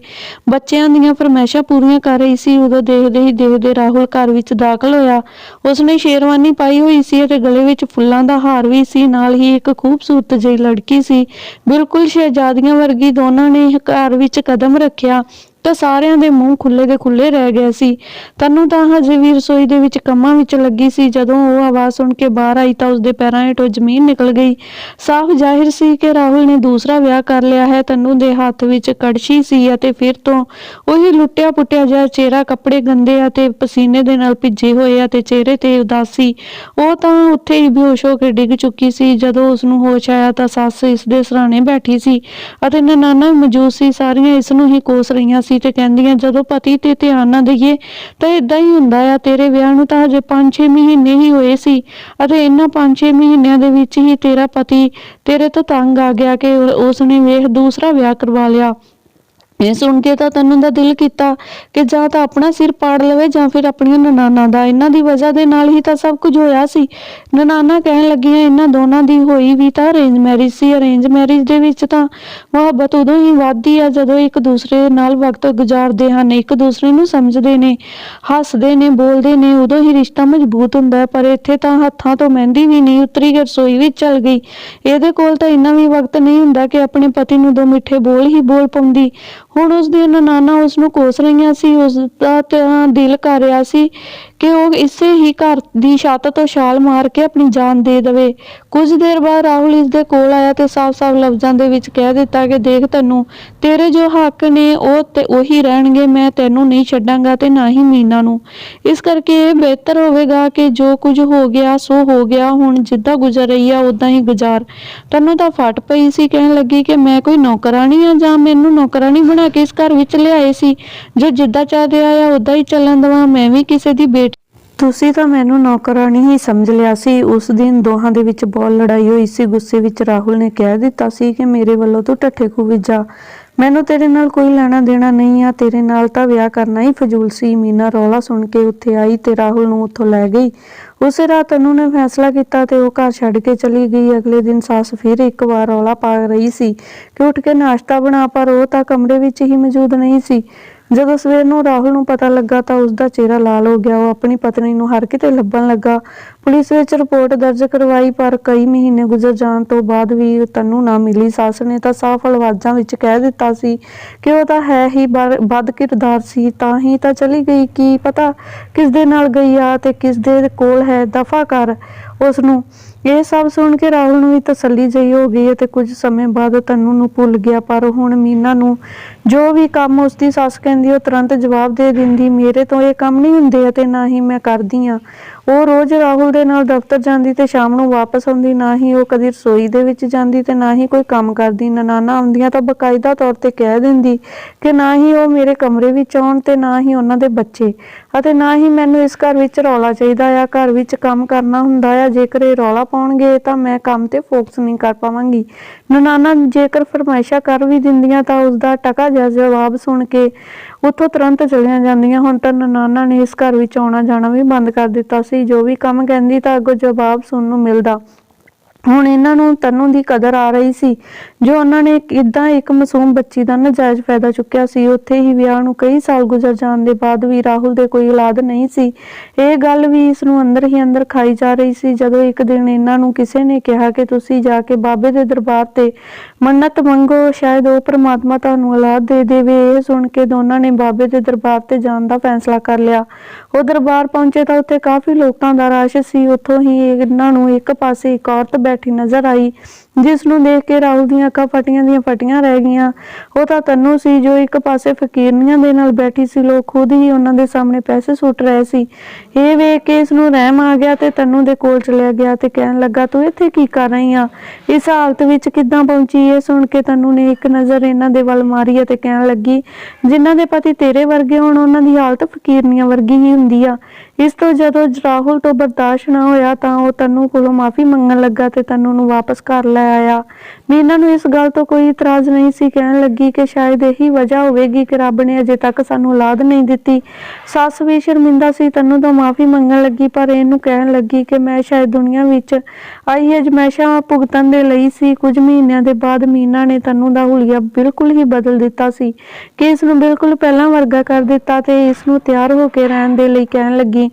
Speaker 1: ਬੱਚਿਆਂ ਦੀਆਂ ਫਰਮਾਇਸ਼ਾਂ ਪੂਰੀਆਂ ਕਰ ਰਹੀ ਸੀ, ਉਦੋਂ ਦੇਖਦੇ ਹੀ ਦੇਖਦੇ ਰਾਹੁਲ ਘਰ ਵਿੱਚ ਦਾਖਲ ਹੋਇਆ। ਉਸਨੇ ਸ਼ੇਰਵਾਨੀ ਪਾਈ ਹੋਈ ਸੀ ਅਤੇ ਗਲੇ ਵਿੱਚ ਫੁੱਲਾਂ ਦਾ ਹਾਰ ਵੀ ਸੀ। ਨਾਲ ਹੀ ਇੱਕ ਖੂਬਸੂਰਤ ਜਿਹੀ ਲੜਕੀ ਸੀ। ਬਿਲਕੁਲ ਸ਼ਹਿਜ਼ਾਦੀਆਂ ਵਰਗੀ ਦੋਨਾਂ ਨੇ ਘਰ ਵਿੱਚ ਕਦਮ ਰੱਖਿਆ। ਤਾਂ ਸਾਰਿਆਂ ਦੇ ਮੂੰਹ ਖੁੱਲੇ ਦੇ ਖੁੱਲੇ ਰਹਿ ਗਏ ਸੀ। ਤਨੂੰ ਤਾਂ ਹਜੇ ਵੀ ਰਸੋਈ ਦੇ ਵਿੱਚ ਕੰਮਾਂ ਵਿੱਚ ਲੱਗੀ ਸੀ, ਜਦੋਂ ਉਹ ਆਵਾਜ਼ ਸੁਣ ਕੇ ਬਾਹਰ ਆਈ ਤਾਂ ਉਸਦੇ ਪੈਰਾਂ ਹੇਠੋਂ ਜ਼ਮੀਨ ਨਿਕਲ ਗਈ। ਸਾਫ਼ ਜ਼ਾਹਿਰ ਸੀ ਕਿ ਰਾਹੁਲ ਨੇ ਦੂਸਰਾ ਵਿਆਹ ਕਰ ਲਿਆ ਹੈ, ਤਨੂੰ ਦੇ ਹੱਥ ਵਿੱਚ ਕੜਛੀ ਸੀ ਅਤੇ ਫਿਰ ਤੋਂ ਉਹੀ ਲੁੱਟਿਆ ਪੁੱਟਿਆ ਜਿਹਾ ਚਿਹਰਾ, ਕੱਪੜੇ ਗੰਦੇ ਅਤੇ ਪਸੀਨੇ ਦੇ ਨਾਲ ਭਿੱਜੇ ਹੋਏ ਅਤੇ ਚਿਹਰੇ ਤੇ ਉਦਾਸੀ। ਉਹ ਤਾਂ ਉੱਥੇ ਹੀ ਬੇਹੋਸ਼ ਹੋ ਕੇ ਡਿੱਗ ਚੁੱਕੀ ਸੀ। ਜਦੋਂ ਉਸ ਨੂੰ ਹੋਸ਼ ਆਇਆ ਤਾਂ ਸੱਸ ਇਸ ਦੇ ਸਰਾਣੇ ਬੈਠੀ ਸੀ ਅਤੇ ਨਨਾਣਾ ਮੌਜੂਦ ਸੀ, ਸਾਰੀਆਂ ਇਸ ਨੂੰ ਹੀ ਕੋਸ ਰਹੀਆਂ ਸੀ। ਤੇ ਕਹਿੰਦੀਆਂ, ਜਦੋਂ ਪਤੀ ਤੇ ਧਿਆਨ ਨਾ ਦਈਏ, ਤਾਂ ਇਦਾਂ ਹੀ ਹੁੰਦਾ ਆ। ਤੇਰੇ ਵਿਆਹ ਨੂੰ ਤਾਂ ਹਜੇ 5-6 ਮਹੀਨੇ ਹੀ ਹੋਏ ਸੀ ਅਤੇ ਇਹਨਾਂ 5-6 ਮਹੀਨਿਆਂ ਦੇ ਵਿੱਚ ਹੀ ਤੇਰਾ ਪਤੀ, ਤੇਰੇ ਤੋਂ ਤੰਗ ਆ ਗਿਆ ਕਿ ਉਸ ਨੇ ਵੇਖ ਦੂਸਰਾ ਵਿਆਹ ਕਰਵਾ ਲਿਆ। ਇਹ ਸੁਣ ਕੇ ਤਾਂ ਤੈਨੂੰ ਦਾ ਦਿਲ ਕੀਤਾ ਕਿ ਜਾਂ ਤਾਂ ਆਪਣਾ ਸਿਰ ਪਾੜ ਲਵੇ ਜਾਂ ਫਿਰ ਆਪਣੀਆਂ ਨਨਾਨਾ ਦਾ। ਇਹਨਾਂ ਦੀ ਵਜ੍ਹਾ ਦੇ ਨਾਲ ਹੀ ਤਾਂ ਸਭ ਕੁਝ ਹੋਇਆ ਸੀ। ਨਨਾਨਾ ਕਹਿਣ ਲੱਗੀਆਂ, ਇਹਨਾਂ ਦੋਨਾਂ ਦੀ ਹੋਈ ਵੀ ਤਾਂ ਅਰੇਂਜ ਮੈਰਿਜ ਸੀ। ਅਰੇਂਜ ਮੈਰਿਜ ਦੇ ਵਿੱਚ ਤਾਂ ਮੁਹੱਬਤ ਉਦੋਂ ਹੀ ਵੱਧਦੀ ਆ ਜਦੋਂ ਇੱਕ ਦੂਸਰੇ ਨਾਲ ਵਕਤ ਗੁਜ਼ਾਰਦੇ ਹਨ। ਇੱਕ ਦੂਸਰੇ ਨੂੰ ਸਮਝਦੇ ਨੇ, ਹੱਸਦੇ ਨੇ, ਬੋਲਦੇ ਨੇ। ਉਦੋਂ ਹੀ ਰਿਸ਼ਤਾ ਮਜ਼ਬੂਤ ਹੁੰਦਾ ਹੈ, ਪਰ ਇੱਥੇ ਤਾਂ ਹੱਥਾਂ ਤੋਂ ਮਹਿੰਦੀ ਵੀ ਨਹੀਂ ਉਤਰੀ ਰਸੋਈ ਵਿੱਚ ਚਲ ਗਈ। ਇਹਦੇ ਕੋਲ ਤਾਂ ਇੰਨਾ ਵੀ ਵਕਤ ਨਹੀਂ ਹੁੰਦਾ ਕਿ ਆਪਣੇ ਪਤੀ ਨੂੰ ਦੋ ਮਿੱਠੇ ਬੋਲ ਹੀ ਬੋਲ ਪਾਉਂਦੀ। ਹੁਣ ਉਸ ਦੀਆਂ ਨਨਾਣਾ ਉਸ ਨੂੰ ਕੋਸ ਰਹੀਆਂ ਸੀ ਉਸ ਦਾ ਤਾਂ ਦਿਲ ਕਰ ਰਿਹਾ ਸੀ ਕਿ ਉਹ ਇਸੇ ਹੀ ਘਰ ਦੀ ਛੱਤ ਤੋਂ ਛਾਲ ਮਾਰ ਕੇ ਆਪਣੀ ਜਾਨ ਦੇ ਦੇਵੇ। ਕੁਝ ਦੇਰ ਬਾਅਦ ਰਾਹੁਲ ਇਸ ਦੇ ਕੋਲ ਆਇਆ ਤੇ ਸਾਫ਼-ਸਾਫ਼ ਲਫ਼ਜ਼ਾਂ ਦੇ ਵਿੱਚ ਕਹਿ ਦਿੱਤਾ ਕਿ ਦੇਖ ਤੈਨੂੰ, ਤੇਰੇ ਜੋ ਹੱਕ ਨੇ ਉਹ ਤੇ ਉਹੀ ਰਹਿਣਗੇ, ਮੈਂ ਤੈਨੂੰ ਨਹੀਂ ਛੱਡਾਂਗਾ ਤੇ ਨਾ ਹੀ ਮੀਨਾ ਨੂੰ। ਇਸ ਕਰਕੇ ਇਹ ਬਿਹਤਰ ਹੋਵੇਗਾ ਕਿ ਜੋ ਕੁਝ ਹੋ ਗਿਆ, ਸੋ ਹੋ ਗਿਆ, ਹੁਣ ਜਿੱਦਾਂ ਗੁਜ਼ਰ ਰਹੀ ਆ ਉਦਾਂ ਹੀ ਗੁਜ਼ਾਰ। ਤੈਨੂੰ ਤਾਂ ਫਟ ਪਈ ਸੀ, ਕਹਿਣ ਲੱਗੀ ਕਿ ਮੈਂ ਕੋਈ ਨੌਕਰਾਨੀ ਆ ਜਾਂ ਮੈਨੂੰ ਨੌਕਰਾਨੀ ਬਣਾ ਕੇ ਇਸ ਘਰ ਵਿੱਚ ਲਿਆਏ ਸੀ? ਜੋ ਜਿੱਦਾਂ ਚਾਹ ਰਿਹਾ ਆ ਉਦਾਂ ਹੀ ਚੱਲਣ ਦਵਾਂ, ਮੈਂ ਵੀ ਕਿਸੇ ਦੀ ਬੇਟੀ। ਤੁਸੀਂ ਤਾਂ ਮੈਨੂੰ ਨੌਕਰਾਨੀ ਹੀ ਸਮਝ ਲਿਆ ਸੀ। ਉਸ ਦਿਨ ਦੋਹਾਂ ਦੇ ਵਿੱਚ ਬਹੁਤ ਲੜਾਈ ਹੋਈ ਸੀ। ਗੁੱਸੇ ਵਿੱਚ ਰਾਹੁਲ ਨੇ ਕਹਿ ਦਿੱਤਾ ਸੀ ਕਿ ਮੇਰੇ ਵੱਲੋਂ ਤੂੰ ਠੱਠੇ ਖੂ ਵਿੱਚ ਜਾ। ਮੈਨੂੰ ਤੇਰੇ ਨਾਲ ਕੋਈ ਲੈਣਾ ਦੇਣਾ ਨਹੀਂ ਆ, ਤੇਰੇ ਨਾਲ ਤਾਂ ਵਿਆਹ ਕਰਨਾ ਹੀ ਫਜ਼ੂਲ ਸੀ। ਮੀਨਾ ਰੌਲਾ ਸੁਣ ਕੇ ਉੱਥੇ ਆਈ ਤੇ ਰਾਹੁਲ ਨੂੰ ਉੱਥੋਂ ਲੈ ਗਈ। ਉਸੇ ਰਾਤ ਅਨੂ ਨੇ ਫੈਸਲਾ ਕੀਤਾ ਤੇ ਉਹ ਘਰ ਛੱਡ ਕੇ ਚਲੀ ਗਈ। ਅਗਲੇ ਦਿਨ ਸੱਸ ਫਿਰ ਇੱਕ ਵਾਰ ਰੌਲਾ ਪਾ ਰਹੀ ਸੀ ਕਿ ਉੱਠ ਕੇ ਨਾਸ਼ਤਾ ਬਣਾ, ਪਰ ਉਹ ਤਾਂ ਕਮਰੇ ਵਿੱਚ ਹੀ ਮੌਜੂਦ ਨਹੀਂ ਸੀ। ਜਦੋਂ ਸਵੇਰ ਨੂੰ ਰਾਹੁਲ ਨੂੰ ਪਤਾ ਲੱਗਾ ਤਾਂ ਉਸ ਦਾ ਚਿਹਰਾ ਲਾਲ ਹੋ ਗਿਆ। ਉਹ ਆਪਣੀ ਪਤਨੀ ਨੂੰ ਹਰ ਕਿਤੇ ਲੱਭਣ ਲੱਗਾ। ਪੁਲਿਸ ਵਿੱਚ ਰਿਪੋਰਟ ਦਰਜ ਕਰਵਾਈ, ਪਰ ਕਈ ਮਹੀਨੇ ਗੁਜ਼ਰ ਜਾਣ ਤੋਂ ਬਾਅਦ ਵੀ ਤੈਨੂੰ ਨਾ ਮਿਲੀ ਸੱਸ ਨੇ ਤਾਂ ਸਾਫ਼ ਅਲਵਾਜ਼ਾਂ ਵਿੱਚ ਕਹਿ ਦਿੱਤਾ ਸੀ ਕਿ ਉਹ ਤਾਂ ਹੈ ਹੀ ਬਰ- ਬਦ ਕਿਰਦਾਰ ਸੀ, ਤਾਂ ਹੀ ਤਾਂ ਚਲੀ ਗਈ। ਕੀ ਪਤਾ ਕਿਸ ਦੇ ਨਾਲ ਗਈ ਆ ਤੇ ਕਿਸ ਦੇ ਕੋਲ ਹੈ? ਦਫਾ ਕਰ ਉਸ ਨੂੰ ਇਹ ਸਭ ਸੁਣ ਕੇ ਰਾਹੁਲ ਨੂੰ ਵੀ ਤਸੱਲੀ ਜਈ ਹੋ ਗਈ ਅਤੇ ਕੁਝ ਸਮੇਂ ਬਾਅਦ ਤਨੂ ਨੂੰ ਭੁੱਲ ਗਿਆ, ਪਰ ਹੁਣ ਮੀਨਾ ਨੂੰ ਜੋ ਵੀ ਕੰਮ ਉਸਦੀ ਸੱਸ ਕਹਿੰਦੀ ਉਹ ਤੁਰੰਤ ਜਵਾਬ ਦੇ ਦਿੰਦੀ, ਮੇਰੇ ਤੋਂ ਇਹ ਕੰਮ ਨਹੀਂ ਹੁੰਦੇ ਅਤੇ ਨਾ ਹੀ ਮੈਂ ਕਰਦੀ ਆ ਉਹ ਰੋਜ਼ ਰਾਹੁਲ ਦੇ ਨਾਲ ਦਫ਼ਤਰ ਜਾਂਦੀ ਤੇ ਸ਼ਾਮ ਨੂੰ ਵਾਪਸ ਆਉਂਦੀ, ਨਾ ਹੀ ਉਹ ਕਦੀ ਰਸੋਈ ਦੇ ਵਿੱਚ ਜਾਂਦੀ ਤੇ ਨਾ ਹੀ ਕੋਈ ਕੰਮ ਕਰਦੀ। ਨਨਾਣਾ ਆਉਂਦੀਆਂ ਤਾਂ ਬਕਾਇਦਾ ਤੌਰ ਤੇ ਕਹਿ ਦਿੰਦੀ ਕਿ ਨਾ ਹੀ ਉਹ ਮੇਰੇ ਕਮਰੇ ਵਿੱਚ ਆਉਣ ਤੇ ਨਾ ਹੀ ਉਹਨਾਂ ਦੇ ਬੱਚੇ ਅਤੇ ਨਾ ਹੀ ਮੈਨੂੰ ਇਸ ਘਰ ਵਿੱਚ ਰੌਲਾ ਚਾਹੀਦਾ ਆ। ਘਰ ਵਿੱਚ ਕੰਮ ਕਰਨਾ ਹੁੰਦਾ ਆ, ਜੇਕਰ ਇਹ ਰੌਲਾ ਪਾਉਣਗੇ ਤਾਂ ਮੈਂ ਕੰਮ ਤੇ ਫੋਕਸ ਨਹੀਂ ਕਰ ਪਾਵਾਂਗੀ। ਨਨਾਨਾ ਜੇਕਰ ਫਰਮਾਇਸ਼ਾਂ ਕਰ ਵੀ ਦਿੰਦੀਆਂ ਤਾਂ ਉਸ ਦਾ ਟਕਾ ਜਿਹਾ ਜਵਾਬ ਸੁਣ ਕੇ ਉੱਥੋਂ ਤੁਰੰਤ ਚਲੀਆਂ ਜਾਂਦੀਆਂ ਹੁਣ ਤਾਂ ਨਨਾਣਾ ਨੇ ਇਸ ਘਰ ਵਿੱਚ ਆਉਣਾ ਜਾਣਾ ਵੀ ਬੰਦ ਕਰ ਦਿੱਤਾ ਸੀ। ਜੋ ਵੀ ਕੰਮ ਕਹਿੰਦੀ ਤਾਂ ਅੱਗੋਂ ਜਵਾਬ ਸੁਣਨ ਨੂੰ ਮਿਲਦਾ। ਹੁਣ ਇਹਨਾਂ ਨੂੰ ਤਨੂੰ ਦੀ ਕਦਰ ਆ ਰਹੀ ਸੀ। ਜੋ ਉਹਨਾਂ ਨੇ ਕਿਦਾਂ ਇੱਕ ਮਾਸੂਮ ਬੱਚੀ ਦਾ ਨਜਾਇਜ਼ ਫਾਇਦਾ ਚੁੱਕਿਆ ਸੀ, ਉੱਥੇ ਹੀ ਵਿਆਹ ਨੂੰ ਕਈ ਸਾਲ ਗੁਜ਼ਰ ਜਾਣ ਦੇ ਬਾਅਦ ਵੀ ਰਾਹੁਲ ਦੇ ਕੋਈ ਔਲਾਦ ਨਹੀਂ ਸੀ। ਇਹ ਗੱਲ ਵੀ ਇਸ ਨੂੰ ਅੰਦਰ ਹੀ ਅੰਦਰ ਖਾਈ ਜਾ ਰਹੀ ਸੀ, ਜਦੋਂ ਇੱਕ ਦਿਨ ਇਹਨਾਂ ਨੂੰ ਕਿਸੇ ਨੇ ਕਿਹਾ ਕਿ ਤੁਸੀਂ ਜਾ ਕੇ ਬਾਬੇ ਦੇ ਦਰਬਾਰ ਤੇ ਮੰਨਤ ਮੰਗੋ, ਸ਼ਾਇਦ ਉਹ ਪ੍ਰਮਾਤਮਾ ਤੁਹਾਨੂੰ ਔਲਾਦ ਦੇ ਦੇਵੇ। ਇਹ ਸੁਣ ਕੇ ਦੋਨਾਂ ਨੇ ਬਾਬੇ ਦੇ ਦਰਬਾਰ ਤੇ ਜਾਣ ਦਾ ਫੈਸਲਾ ਕਰ ਲਿਆ। ਉਹ ਦਰਬਾਰ ਪਹੁੰਚੇ ਤਾਂ ਉੱਥੇ ਕਾਫੀ ਲੋਕਾਂ ਦਾ ਰਸ਼ ਸੀ, ਉੱਥੋਂ ਹੀ ਇਹਨਾਂ ਨੂੰ ਇੱਕ ਪਾਸੇ ਇੱਕ ਔਰਤ ਬੈਠੀ ਨਜ਼ਰ ਆਈ ਜਿਸ ਨੂੰ ਦੇਖ ਕੇ ਰਾਹੁਲ ਦੀਆਂ ਅੱਖਾਂ ਫਟੀਆਂ ਦੀਆਂ ਫਟੀਆਂ ਰਹਿ ਗਈਆਂ। ਉਹ ਤਾਂ ਤੰਨੂ ਸੀ ਜੋ ਇੱਕ ਪਾਸੇ ਫਕੀਰਨੀਆਂ ਦੇ ਨਾਲ ਬੈਠੀ ਸੀ, ਲੋਕ ਖੁਦ ਹੀ ਉਹਨਾਂ ਦੇ ਸਾਹਮਣੇ ਪੈਸੇ ਸੁੱਟ ਰਹੇ ਸੀ। ਇਹ ਵੇਖ ਕੇ ਇਸ ਨੂੰ ਰਹਿਮ ਆ ਗਿਆ ਤੇ ਤੰਨੂ ਦੇ ਕੋਲ ਚਲਿਆ ਗਿਆ ਤੇ ਕਹਿਣ ਲੱਗਾ, ਤੂੰ ਇੱਥੇ ਕੀ ਕਰ ਰਹੀ ਆ? ਇਸ ਹਾਲਤ ਵਿੱਚ ਕਿੱਦਾਂ ਪਹੁੰਚੀ ਇਹ ਸੁਣ ਕੇ ਤੰਨੂ ਨੇ ਇੱਕ ਨਜ਼ਰ ਇਹਨਾਂ ਦੇ ਵੱਲ ਮਾਰੀ ਅਤੇ ਕਹਿਣ ਲੱਗੀ, ਜਿਨ੍ਹਾਂ ਦੇ ਪਤੀ ਤੇਰੇ ਵਰਗੇ ਹੋਣ, ਉਹਨਾਂ ਦੀ ਹਾਲਤ ਫਕੀਰਨੀਆਂ ਵਰਗੀ ਹੀ ਹੁੰਦੀ ਆ। ਇਸ ਤੋਂ ਜਦੋਂ ਰਾਹੁਲ ਤੋਂ ਬਰਦਾਸ਼ਤ ਨਾ ਹੋਇਆ ਤਾਂ ਉਹ ਤੰਨੂ ਕੋਲੋਂ ਮਾਫੀ ਮੰਗਣ ਲੱਗਾ ਤੇ ਤੰਨੂ ਨੂੰ ਵਾਪਸ ਘਰ ਲੈ ਆਇਆ। ਮੀਨਾ ਨੂੰ ਇਸ ਗੱਲ ਤੋਂ ਕੋਈ ਇਤਰਾਜ਼ ਨਹੀਂ ਸੀ ਕਹਿਣ ਲੱਗੀ ਕਿ ਸ਼ਾਇਦ ਇਹੀ ਵਜ੍ਹਾ ਹੋਵੇਗੀ ਕਿ ਰੱਬ ਨੇ ਅਜੇ ਤੱਕ ਸਾਨੂੰ ਔਲਾਦ ਨਹੀਂ ਦਿੱਤੀ। ਸੱਸ ਵੀ ਸ਼ਰਮਿੰਦਾ ਸੀ, ਤੰਨੂ ਤੋਂ ਮਾਫੀ ਮੰਗਣ ਲੱਗੀ, ਪਰ ਇਹਨੂੰ ਕਹਿਣ ਲੱਗੀ ਕਿ ਮੈਂ ਸ਼ਾਇਦ ਦੁਨੀਆ ਵਿੱਚ ਆਈ ਅਜਮੈਸ਼ਾਂ ਭੁਗਤਣ ਦੇ ਲਈ ਸੀ। ਕੁਝ ਮਹੀਨਿਆਂ ਦੇ ਬਾਅਦ ਮੀਨਾ ਨੇ ਤੰਨੂ ਦਾ ਹੁਲੀਆ ਬਿਲਕੁਲ ਹੀ ਬਦਲ ਦਿੱਤਾ ਸੀ। ਕਿ ਇਸ ਨੂੰ ਬਿਲਕੁਲ ਪਹਿਲਾਂ ਵਰਗਾ ਕਰ ਦਿੱਤਾ ਤੇ ਇਸ ਨੂੰ ਤਿਆਰ ਹੋ ਕੇ ਰਹਿਣ ਦੇ ਲਈ ਕਹਿਣ ਲੱਗੀ।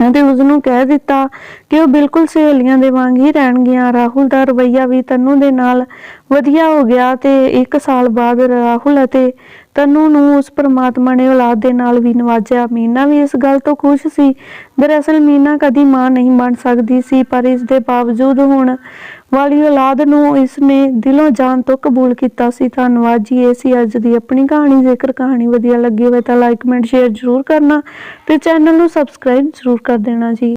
Speaker 1: ਅਤੇ ਉਸ ਨੂੰ ਕਹਿ ਦਿੱਤਾ ਕਿ ਉਹ ਬਿਲਕੁਲ ਸਹੇਲੀਆਂ ਦੇ ਵਾਂਗ ਹੀ ਰਹਿਣਗੀਆਂ। ਰਾਹੁਲ ਦਾ ਰਵਈਆ ਵੀ ਤਨੂ ਦੇ ਨਾਲ ਵਧੀਆ ਹੋ ਗਿਆ ਤੇ ਇੱਕ ਸਾਲ ਬਾਅਦ ਰਾਹੁਲ ਅਤੇ ਤਨੂ ਨੂੰ ਉਸ ਪ੍ਰਮਾਤਮਾ ਨੇ ਔਲਾਦ ਦੇ ਨਾਲ ਵੀ ਨਵਾਜਿਆ। ਮੀਨਾ ਵੀ ਇਸ ਗੱਲ ਤੋਂ ਖੁਸ਼ ਸੀ। ਦਰਅਸਲ ਮੀਨਾ ਕਦੀ ਮਾਂ ਨਹੀਂ ਬਣ ਸਕਦੀ ਸੀ, ਪਰ ਇਸ ਦੇ ਬਾਵਜੂਦ ਹੁਣ ਵਾਲੀ ਔਲਾਦ ਨੂੰ ਇਸ ਨੇ ਦਿਲੋਂ ਜਾਨ ਤੋਂ ਕਬੂਲ ਕੀਤਾ ਸੀ। ਧੰਨਵਾਦ ਜੀ, ਇਹ ਸੀ ਅੱਜ ਦੀ ਆਪਣੀ ਕਹਾਣੀ। ਜੇਕਰ ਕਹਾਣੀ ਵਧੀਆ ਲੱਗੀ ਹੋਵੇ ਤਾਂ ਲਾਈਕ ਕਮੈਂਟ ਸ਼ੇਅਰ ਜ਼ਰੂਰ ਕਰਨਾ ਤੇ ਚੈਨਲ ਨੂੰ ਸਬਸਕ੍ਰਾਈਬ ਜ਼ਰੂਰ ਕਰ ਦੇਣਾ ਜੀ।